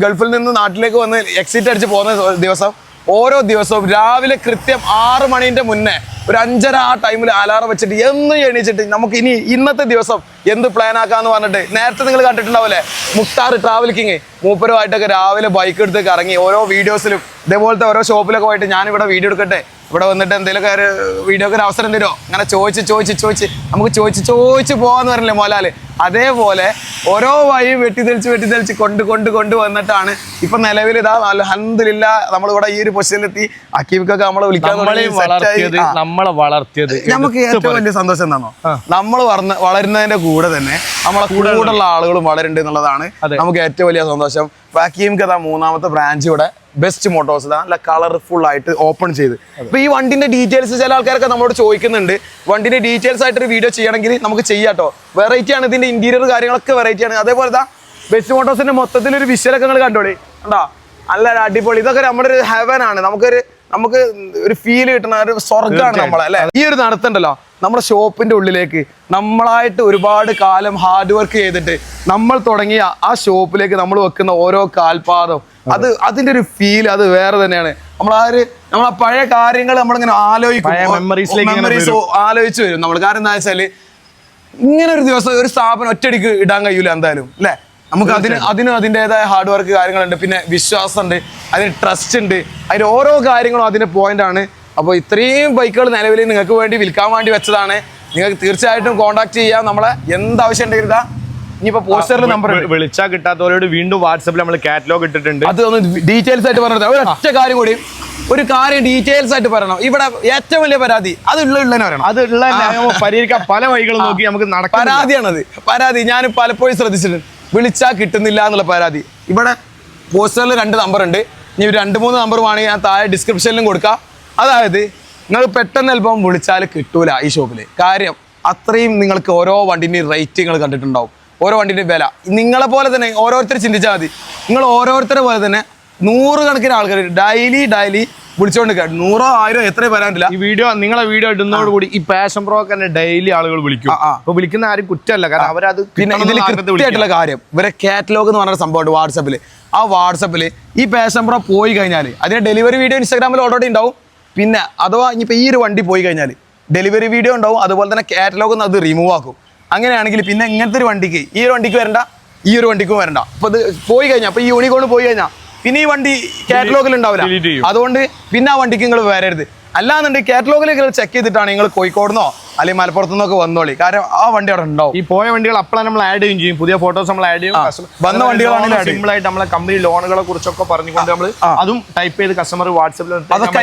Speaker 2: ഗൾഫിൽ നിന്ന് നാട്ടിലേക്ക് വന്ന് എക്സിറ്റ് അടിച്ച് പോകുന്ന ദിവസം ഓരോ ദിവസവും രാവിലെ കൃത്യം ആറ് മണിന്റെ മുന്നേ ഒരു അഞ്ചര ആ ടൈമിൽ അലാറം വെച്ചിട്ട് എന്ന് എണീച്ചിട്ട് നമുക്ക് ഇനി ഇന്നത്തെ ദിവസം എന്ത് പ്ലാൻ ആക്കാന്ന് പറഞ്ഞിട്ട് നേരത്തെ നിങ്ങൾ കണ്ടിട്ടുണ്ടാവില്ലേ മുക്താർ ട്രാവൽ കിങ് മൂപ്പരുമായിട്ടൊക്കെ രാവിലെ ബൈക്ക് എടുത്ത് ഇറങ്ങി ഓരോ വീഡിയോസിലും ഇതേപോലത്തെ ഓരോ ഷോപ്പിലൊക്കെ പോയിട്ട് ഞാനിവിടെ വീഡിയോ എടുക്കട്ടെ? ഇവിടെ വന്നിട്ട് എന്തെങ്കിലുമൊക്കെ ഒരു വീഡിയോക്ക് ഒരു അവസരം തരുമോ അങ്ങനെ ചോദിച്ച് ചോദിച്ച് ചോദിച്ച്. നമുക്ക് ചോദിച്ച് ചോദിച്ച് പോകാന്ന് പറഞ്ഞില്ലേ മോലാൽ? അതേപോലെ ഓരോ വഴി വെട്ടിത്തെളിച്ച് വെട്ടിത്തെളിച്ച് കൊണ്ട് കൊണ്ട് കൊണ്ട് വന്നിട്ടാണ് ഇപ്പൊ നിലവിൽ ഇതാ അലഹന്ദില്ല നമ്മളിവിടെ ഈ ഒരു പൊസിഷനിലെത്തി അക്കീമിക്കൊക്കെ നമ്മളെ വിളിക്കാൻ
Speaker 1: നമ്മളെ വളർത്തിയത്
Speaker 2: നമുക്ക് ഏറ്റവും വലിയ സന്തോഷം എന്താണോ നമ്മൾ വളർന്ന വളരുന്നതിന്റെ കൂടെ തന്നെ നമ്മളെ കൂടെ കൂടെയുള്ള ആളുകളും വളരുന്നുണ്ട് എന്നുള്ളതാണ് നമുക്ക് ഏറ്റവും വലിയ സന്തോഷം. വാക്യൂം കഥ മൂന്നാമത്തെ ബ്രാഞ്ച് ഇവിടെ. ബെസ്റ്റ് മോട്ടോഴ്സ് നല്ല കളർഫുൾ ആയിട്ട് ഓപ്പൺ ചെയ്ത്. അപ്പൊ ഈ വണ്ടിന്റെ ഡീറ്റെയിൽസ് ചില ആൾക്കാരൊക്കെ നമ്മളോട് ചോദിക്കുന്നുണ്ട്. വണ്ടിന്റെ ഡീറ്റെയിൽസ് ആയിട്ട് ഒരു വീഡിയോ ചെയ്യണമെങ്കിൽ നമുക്ക് ചെയ്യാട്ടോ വെറൈറ്റി ആണ് ഇതിന്റെ ഇന്റീരിയർ കാര്യങ്ങളൊക്കെ വെറൈറ്റി ആണ്. അതേപോലെ ദാ ബെസ്റ്റ് മോട്ടോഴ്സിന്റെ മൊത്തത്തിൽ ഒരു വിഷ്വലൊക്കെ നിങ്ങൾ കണ്ടോളി. കണ്ടോ? നല്ല അടിപൊളി. ഇതൊക്കെ നമ്മുടെ ഒരു ഹെവൻ ആണ്. നമുക്കൊരു നമുക്ക് ഒരു ഫീൽ കിട്ടുന്ന ഒരു സ്വർഗമാണ് നമ്മളെ അല്ലെ? ഈ ഒരു നടത്തണ്ടല്ലോ. നമ്മുടെ ഷോപ്പിന്റെ ഉള്ളിലേക്ക് നമ്മളായിട്ട് ഒരുപാട് കാലം ഹാർഡ് വർക്ക് ചെയ്തിട്ട് നമ്മൾ തുടങ്ങിയ ആ ഷോപ്പിലേക്ക് നമ്മൾ വെക്കുന്ന ഓരോ കാൽപാദം. അത്. അതിന്റെ ഒരു ഫീൽ അത് വേറെ തന്നെയാണ്. നമ്മൾ ആ ഒരു നമ്മൾ ആ പഴയ കാര്യങ്ങൾ നമ്മളിങ്ങനെ ആലോചിക്കും.
Speaker 1: Memories
Speaker 2: ആലോചിച്ച് വരും. നമ്മൾ കാരണം എന്താ വെച്ചാൽ ഇങ്ങനെ ഒരു ദിവസം ഒരു സ്ഥാപനം ഒറ്റയടിക്ക് ഇടാൻ കഴിയൂല എന്തായാലും അല്ലേ? നമുക്ക് അതിന് അതിനും അതിന്റെതായ ഹാർഡ് വർക്ക് കാര്യങ്ങളുണ്ട്. പിന്നെ വിശ്വാസമുണ്ട് അതിന് ട്രസ്റ്റ് ഉണ്ട്. അതിന് ഓരോ കാര്യങ്ങളും അതിന്റെ പോയിന്റ് ആണ്. അപ്പോൾ ഇത്രയും ബൈക്കുകൾ നിലവിൽ നിങ്ങൾക്ക് വേണ്ടി വിൽക്കാൻ വേണ്ടി വെച്ചതാണ്. നിങ്ങൾക്ക് തീർച്ചയായിട്ടും കോൺടാക്ട് ചെയ്യാം. നമ്മളെ എന്താവശ്യം ഉണ്ടെങ്കിൽ ഇനിയിപ്പോ പോസ്റ്ററിൽ നമ്പർ
Speaker 1: വിളിച്ചാൽ കിട്ടാത്തവരോട് വീണ്ടും വാട്സപ്പിൽ നമ്മൾ കാറ്റലോഗ് ഇട്ടിട്ടുണ്ട്.
Speaker 2: അത് ഒന്ന് ഡീറ്റെയിൽസ് ആയിട്ട് പറഞ്ഞത് ഒറ്റ കാര്യം കൂടി. ഒരു കാര്യം ഡീറ്റെയിൽസ് ആയിട്ട് പറയണം. ഇവിടെ ഏറ്റവും വലിയ പരാതി അത് ഉള്ള ഉള്ളതിനെ പറയണം.
Speaker 1: അത് ഉള്ള പരിഹരിക്കാൻ പല വഴികളും നോക്കി നമുക്ക് നടക്കാം
Speaker 2: പരാതിയാണത്. പരാതി ഞാൻ പലപ്പോഴും ശ്രദ്ധിച്ചിട്ടുണ്ട്. വിളിച്ചാൽ കിട്ടുന്നില്ല എന്നുള്ള പരാതി. ഇവിടെ പോസ്റ്ററിൽ രണ്ട് നമ്പർ ഉണ്ട്. ഇനി രണ്ട് മൂന്ന് നമ്പർ വേണമെങ്കിൽ ഞാൻ താഴെ ഡിസ്ക്രിപ്ഷനിലും കൊടുക്കാം. അതായത് നിങ്ങൾ പെട്ടെന്ന് അല്പം വിളിച്ചാൽ കിട്ടൂല ഈ ഷോപ്പിൽ കാര്യം അത്രയും നിങ്ങൾക്ക് ഓരോ വണ്ടിന്റെയും റേറ്റ് നിങ്ങൾ കണ്ടിട്ടുണ്ടാവും. ഓരോ വണ്ടിന്റെയും വില. നിങ്ങളെ പോലെ തന്നെ ഓരോരുത്തർ ചിന്തിച്ചാൽ മതി. നിങ്ങൾ ഓരോരുത്തരെ പോലെ തന്നെ നൂറുകണക്കിന് ആൾക്കാർ ഡെയിലി ഡെയിലി വിളിച്ചോണ്ട് നൂറോ ആയിരോ എത്ര വരാനില്ല.
Speaker 1: ഈ വീഡിയോ നിങ്ങളെ വീഡിയോ ഇടുന്നതോടുകൂടി ഈ പാഷൻ പ്രോ തന്നെ ഡെയിലി ആളുകൾ വിളിക്കും. അപ്പൊ വിളിക്കുന്ന ആരും കുറ്റമല്ല. കാരണം അവരത്
Speaker 2: പിന്നെ ഇതിൽ കൃത്യമായിട്ടുള്ള കാര്യം. ഇവരെ കാറ്റലോഗ് എന്ന് പറഞ്ഞ സംഭവമുണ്ട് വാട്സപ്പിൽ ആ വാട്സപ്പിൽ ഈ പാഷൻ പ്രോ പോയി കഴിഞ്ഞാൽ അതിന് ഡെലിവറി വീഡിയോ ഇൻസ്റ്റാഗ്രാമിൽ ഓൾറെഡി ഉണ്ടാവും. പിന്നെ അഥവാ ഇനിയിപ്പോൾ ഈ ഒരു വണ്ടി പോയി കഴിഞ്ഞാൽ ഡെലിവറി വീഡിയോ ഉണ്ടാവും. അതുപോലെ തന്നെ കാറ്റലോഗ് അത് റിമൂവ് ആക്കും. അങ്ങനെയാണെങ്കിൽ പിന്നെ ഇങ്ങനത്തെ ഒരു വണ്ടിക്ക് ഈ ഒരു വണ്ടിക്ക് വരണ്ട ഈ ഒരു വണ്ടിക്കും വരണ്ട. അപ്പോൾ ഇത് പോയി കഴിഞ്ഞാൽ അപ്പോൾ ഈ യൂണിക്കോൺ പോയി കഴിഞ്ഞാൽ പിന്നെ ഈ വണ്ടി കാറ്റലോഗിൽ ഉണ്ടാവില്ല. അതുകൊണ്ട് പിന്നെ ആ വണ്ടിക്ക് നിങ്ങൾ വരരുത്. അല്ലാന്നുണ്ടെങ്കിൽ കാറ്റലോഗിൽ നിങ്ങൾ ചെക്ക് ചെയ്തിട്ടാണ് നിങ്ങൾ കോഴിക്കോടുന്നോ അല്ലെങ്കിൽ മലപ്പുറത്തു നിന്നൊക്കെ വന്നോളി. കാരണം ആ വണ്ടി അവിടെ ഉണ്ടാവും.
Speaker 1: ഈ പോയ വണ്ടികൾ അപ്പോഴാണ് നമ്മൾ ആഡ് ചെയ്യും ചെയ്യും. പുതിയ ഫോട്ടോസ് നമ്മൾ ആഡ് ചെയ്യും.
Speaker 2: വന്ന വണ്ടികളാണെങ്കിൽ
Speaker 1: സിമ്പിൾ ആയിട്ട് നമ്മളെ കമ്പനി ലോണുകളെ കുറിച്ചൊക്കെ പറഞ്ഞുകൊണ്ട് നമ്മൾ അതും ടൈപ്പ് ചെയ്ത് കസ്റ്റമർ വാട്സപ്പിൽ
Speaker 2: അതൊക്കെ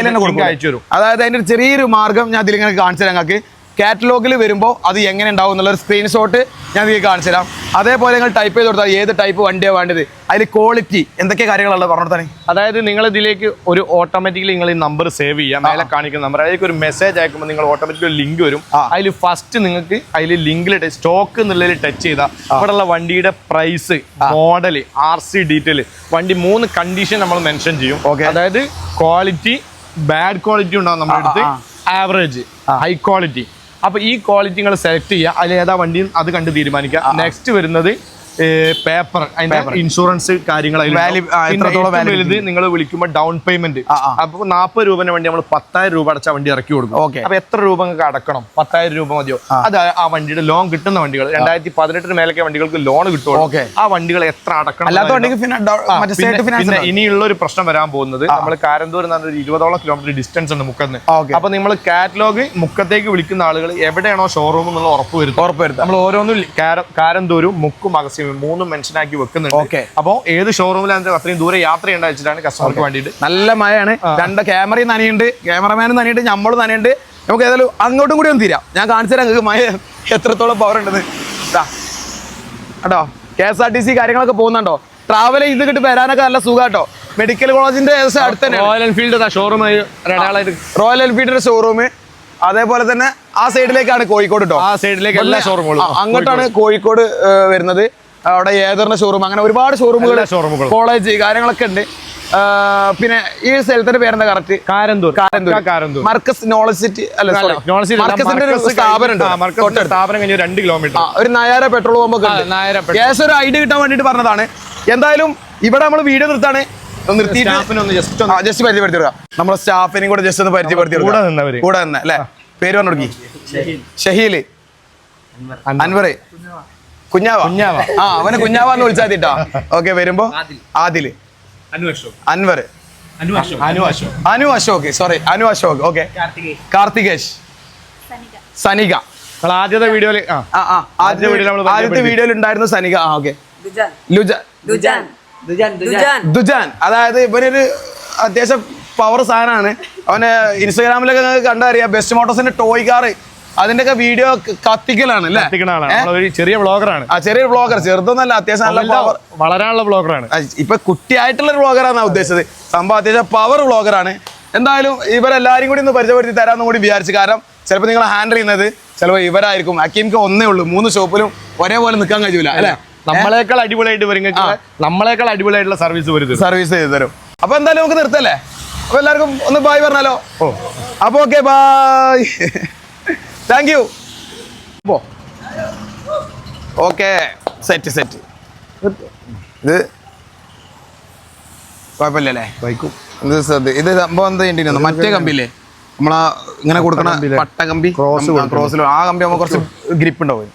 Speaker 1: അയച്ചു തരും.
Speaker 2: അതായത് അതിന്റെ ചെറിയൊരു മാർഗം ഞാൻ ഇതിലിങ്ങനെ കാണിച്ചു തരാം. ഞങ്ങൾക്ക് കാറ്റലോഗിൽ വരുമ്പോൾ അത് എങ്ങനെ ഉണ്ടാവും എന്നുള്ളൊരു സ്ക്രീൻഷോട്ട് ഞാൻ നിങ്ങൾക്ക് കാണിച്ചു തരാം. അതേപോലെ നിങ്ങൾ ടൈപ്പ് ചെയ്ത് കൊടുത്താൽ ഏത് ടൈപ്പ് വണ്ടിയാണ് വേണ്ടത്? അതിൽ ക്വാളിറ്റി എന്തൊക്കെ കാര്യങ്ങളുള്ളത് പറഞ്ഞു തന്നെ
Speaker 1: അതായത് നിങ്ങൾ ഇതിലേക്ക് ഒരു ഓട്ടോമാറ്റിക്കലി നിങ്ങൾ ഈ നമ്പർ സേവ് ചെയ്യാം. മേലെ കാണിക്കുന്ന നമ്പർ അതിലേക്ക് ഒരു മെസ്സേജ് അയക്കുമ്പോൾ നിങ്ങൾ ഓട്ടോമാറ്റിക്കലി ലിങ്ക് വരും. അതിൽ ഫസ്റ്റ് നിങ്ങൾക്ക് അതിൽ ലിങ്കിൽ സ്റ്റോക്ക് എന്നുള്ളതിൽ ടച്ച് ചെയ്താൽ ഇവിടെയുള്ള വണ്ടിയുടെ price model R C detail വണ്ടി മൂന്ന് കണ്ടീഷൻ നമ്മൾ മെൻഷൻ ചെയ്യും.
Speaker 2: ഓക്കെ
Speaker 1: അതായത് ക്വാളിറ്റി ബാഡ് ക്വാളിറ്റി ഉണ്ടാവും നമ്മുടെ അടുത്ത്. ആവറേജ് ഹൈ ക്വാളിറ്റി അപ്പൊ ഈ ക്വാളിറ്റി നിങ്ങൾ സെലക്ട് ചെയ്യുക. അതിൽ ഏതാ വണ്ടിയും അത് കണ്ട് തീരുമാനിക്കുക. നെക്സ്റ്റ് വരുന്നത് പേപ്പർ അതിന്റെ ഇൻഷുറൻസ് കാര്യങ്ങൾ വലുത് നിങ്ങൾ വിളിക്കുമ്പോൾ ഡൗൺ പേയ്മെന്റ്. അപ്പൊ നാൽപ്പത് രൂപന്റെ വണ്ടി നമ്മൾ പത്തായിരം രൂപ അടച്ച വണ്ടി ഇറക്കി കൊടുക്കും.
Speaker 2: ഓക്കെ.
Speaker 1: അപ്പൊ എത്ര രൂപ നിങ്ങൾക്ക് അടക്കണം? പത്തായിരം രൂപ മതിയോ? അത് ആ വണ്ടിയുടെ ലോൺ കിട്ടുന്ന വണ്ടികൾ. രണ്ടായിരത്തി പതിനെട്ടിന് മേലൊക്കെ വണ്ടികൾക്ക് ലോൺ കിട്ടുള്ളൂ.
Speaker 2: ഓക്കെ.
Speaker 1: ആ വണ്ടികൾ എത്ര അടക്കണം ഇനിയുള്ള ഒരു പ്രശ്നം വരാൻ പോകുന്നത് നമ്മൾ കാരന്തൂർ എന്ന് പറഞ്ഞ ഇരുപതോളം കിലോമീറ്റർ ഡിസ്റ്റൻസ് ഉണ്ട്
Speaker 2: മുക്കത്ത്.
Speaker 1: അപ്പൊ നിങ്ങൾ കാറ്റലോഗ് മുക്കത്തേക്ക് വിളിക്കുന്ന ആളുകൾ എവിടെയാണോ ഷോറൂം എന്നുള്ള ഉറപ്പ് വരുത്തും
Speaker 2: ഉറപ്പ് വരുത്തും
Speaker 1: നമ്മൾ ഓരോന്നും കാരന്തൂരും മുക്കും അഗസ്യവും മൂന്നും മെൻഷനാക്കി വെക്കുന്നുണ്ട്.
Speaker 2: ഓക്കെ
Speaker 1: അപ്പോൾ ഏത് ഷോറൂമിലാണ് അത്രയും ദൂരെ യാത്ര ചെയ്യേണ്ട വെച്ചിട്ടാണ് കസ്റ്റമർക്ക് വേണ്ടിയിട്ട്.
Speaker 2: നല്ല മഴയാണ്. രണ്ട് ക്യാമറയും നനയുണ്ട്. ക്യാമറമാനും നനയുണ്ട്. നമ്മളും നനയുണ്ട്. നമുക്ക് ഏതായാലും അങ്ങോട്ടും കൂടി ഒന്ന് തീരാം. ഞാൻ കാണിച്ചു തരാം നിങ്ങൾക്ക് മഴ എത്രത്തോളം പവർ ഉണ്ടെന്ന്. കേട്ടോ K S R T C കാര്യങ്ങളൊക്കെ പോകുന്നുണ്ടോ? ട്രാവൽ ചെയ്ത് കിട്ടി വരാനൊക്കെ നല്ല സുഖാട്ടോ. മെഡിക്കൽ കോളേജിന്റെ ഏകദേശം അടുത്ത് തന്നെ
Speaker 1: റോയൽ എൻഫീൽഡ് ഷോറൂം
Speaker 2: റോയൽ എൻഫീൽഡിന്റെ ഷോറൂം അതേപോലെ തന്നെ ആ സൈഡിലേക്കാണ് കോഴിക്കോട് കേട്ടോ
Speaker 1: ആ സൈഡിലേക്ക് എല്ലാ ഷോറൂമുകളും
Speaker 2: അങ്ങോട്ടാണ് കോഴിക്കോട്. വരുന്നത്. അവിടെ ഏതറിന്റെ ഷോറൂം അങ്ങനെ ഒരുപാട് ഷോറൂമുകൾ
Speaker 1: ഷോറൂമുകൾ
Speaker 2: കോളേജ് കാര്യങ്ങളൊക്കെ ഉണ്ട്. പിന്നെ ഈ സ്ഥലത്തിന്റെ പേരെന്താ correct
Speaker 1: Karanthur.
Speaker 2: Karanthur.
Speaker 1: Karanthur.
Speaker 2: Markaz knowledge city അല്ല
Speaker 1: നോളജ്
Speaker 2: മർക്കസിന്റെ ഒരു സ്ഥാപനം
Speaker 1: ആ, മർക്കസിന്റെ സ്ഥാപനം കഴിഞ്ഞ് രണ്ട് കിലോമീറ്റർ
Speaker 2: ഒരു നായര പെട്രോൾ പമ്പൊക്കെ. ഗ്യാസ് ഒരു ഐഡിയ കിട്ടാൻ വേണ്ടിട്ട് പറഞ്ഞതാണ്. എന്തായാലും ഇവിടെ നമ്മൾ വീഡിയോ നിർത്താണ്. നിർത്തിയിട്ട്
Speaker 1: സ്റ്റാഫിനെ ഒന്ന് ജസ്റ്റ്
Speaker 2: പരിചയപ്പെടുത്തി നമ്മുടെ നമ്മളെ സ്റ്റാഫിനെയും കൂടെ ജസ്റ്റ് ഒന്ന് പരിചയപ്പെടുത്തി
Speaker 1: കൂടെ നിന്നവര്.
Speaker 2: കൂടെ നിന്ന് അല്ലേ? പേര് പറഞ്ഞു ഷഹീൽ. ഷഹീൽ അൻവർ. കുഞ്ഞാവ.
Speaker 1: കുഞ്ഞാവ.
Speaker 2: ആ അവനെ കുഞ്ഞാവാന്ന് വിളിച്ചാൽ മതിട്ടോ. ഓക്കെ വരുമ്പോ Adil Anwar.
Speaker 1: Anu Ashok.
Speaker 2: Sorry Anu Ashok okay. കാർത്തികേഷ് Sanika.
Speaker 1: നമ്മൾ ആദ്യത്തെ വീഡിയോയിൽ ആ.
Speaker 2: ആ ആ ആദ്യത്തെ
Speaker 1: വീഡിയോയിൽ
Speaker 2: ആദ്യത്തെ വീഡിയോയിൽ ഉണ്ടായിരുന്ന സനിക ആ ഓക്കെ.
Speaker 4: ദുജാൻ.
Speaker 2: ലുജ
Speaker 4: ദുജാൻ. ദുജാൻ ദുജാൻ.
Speaker 2: ദുജാൻ. അതായത് ഇവനൊരു അത്യാവശ്യം പവർ സാധനമാണ്. അവന് ഇൻസ്റ്റാഗ്രാമിലൊക്കെ കണ്ടറിയാം. ബെസ്റ്റ് മോട്ടോസിന്റെ ടോയ് കാർ അതിന്റെയൊക്കെ വീഡിയോ കത്തിക്കലാണ് അല്ലേ?
Speaker 1: ചെറിയ ബ്ലോഗറാണ്
Speaker 2: ആ ചെറിയ ബ്ലോഗർ ചെറുതൊന്നല്ല അത്യാവശ്യം നല്ല പവർ
Speaker 1: വളരാനുള്ള ബ്ലോഗറാണ്
Speaker 2: ഇപ്പൊ കുട്ടിയായിട്ടുള്ള ഒരു ബ്ലോഗറാണ് ഉദ്ദേശിച്ചത്. സംഭവം അത്യാവശ്യം പവർ ബ്ലോഗറാണ് എന്തായാലും ഇവരെല്ലാരും കൂടി ഒന്ന് പരിചയപ്പെടുത്തി തരാമെന്ന് കൂടി വിചാരിച്ചു കാരണം ചിലപ്പോൾ നിങ്ങൾ ഹാൻഡിൽ ചെയ്യുന്നത് ചിലപ്പോൾ ഇവരായിരിക്കും. അക്കീംക്ക് ഒന്നേ ഉള്ളൂ. മൂന്ന് ഷോപ്പിലും ഒരേപോലെ നിൽക്കാൻ കഴിയൂല അല്ലേ?
Speaker 1: നമ്മളെക്കാൾ അടിപൊളിയായിട്ട് വരും നമ്മളെക്കാൾ അടിപൊളിയായിട്ടുള്ള സർവീസ് വരും
Speaker 2: സർവീസ് ചെയ്ത് തരും. അപ്പൊ എന്തായാലും നമുക്ക് നിർത്തല്ലേ? അപ്പൊ എല്ലാവർക്കും ഒന്ന് ബായ് പറഞ്ഞാലോ?
Speaker 1: ഓ.
Speaker 2: അപ്പൊ okay bye thank you okay set set ഇത് കുഴപ്പമില്ലല്ലേ?
Speaker 1: ബൈക്കും
Speaker 2: ഇത് ശ്രദ്ധ ഇത് സംഭവം എന്താ ചെയ്യേണ്ടി മറ്റേ കമ്പിയില്ലേ? നമ്മളാ ഇങ്ങനെ കൊടുക്കണ പട്ട കമ്പി? ക്രോസ് ക്രോസിലോ ആ കമ്പി ആകുമ്പോൾ കുറച്ച് ഗ്രിപ്പ് ഉണ്ടാവും.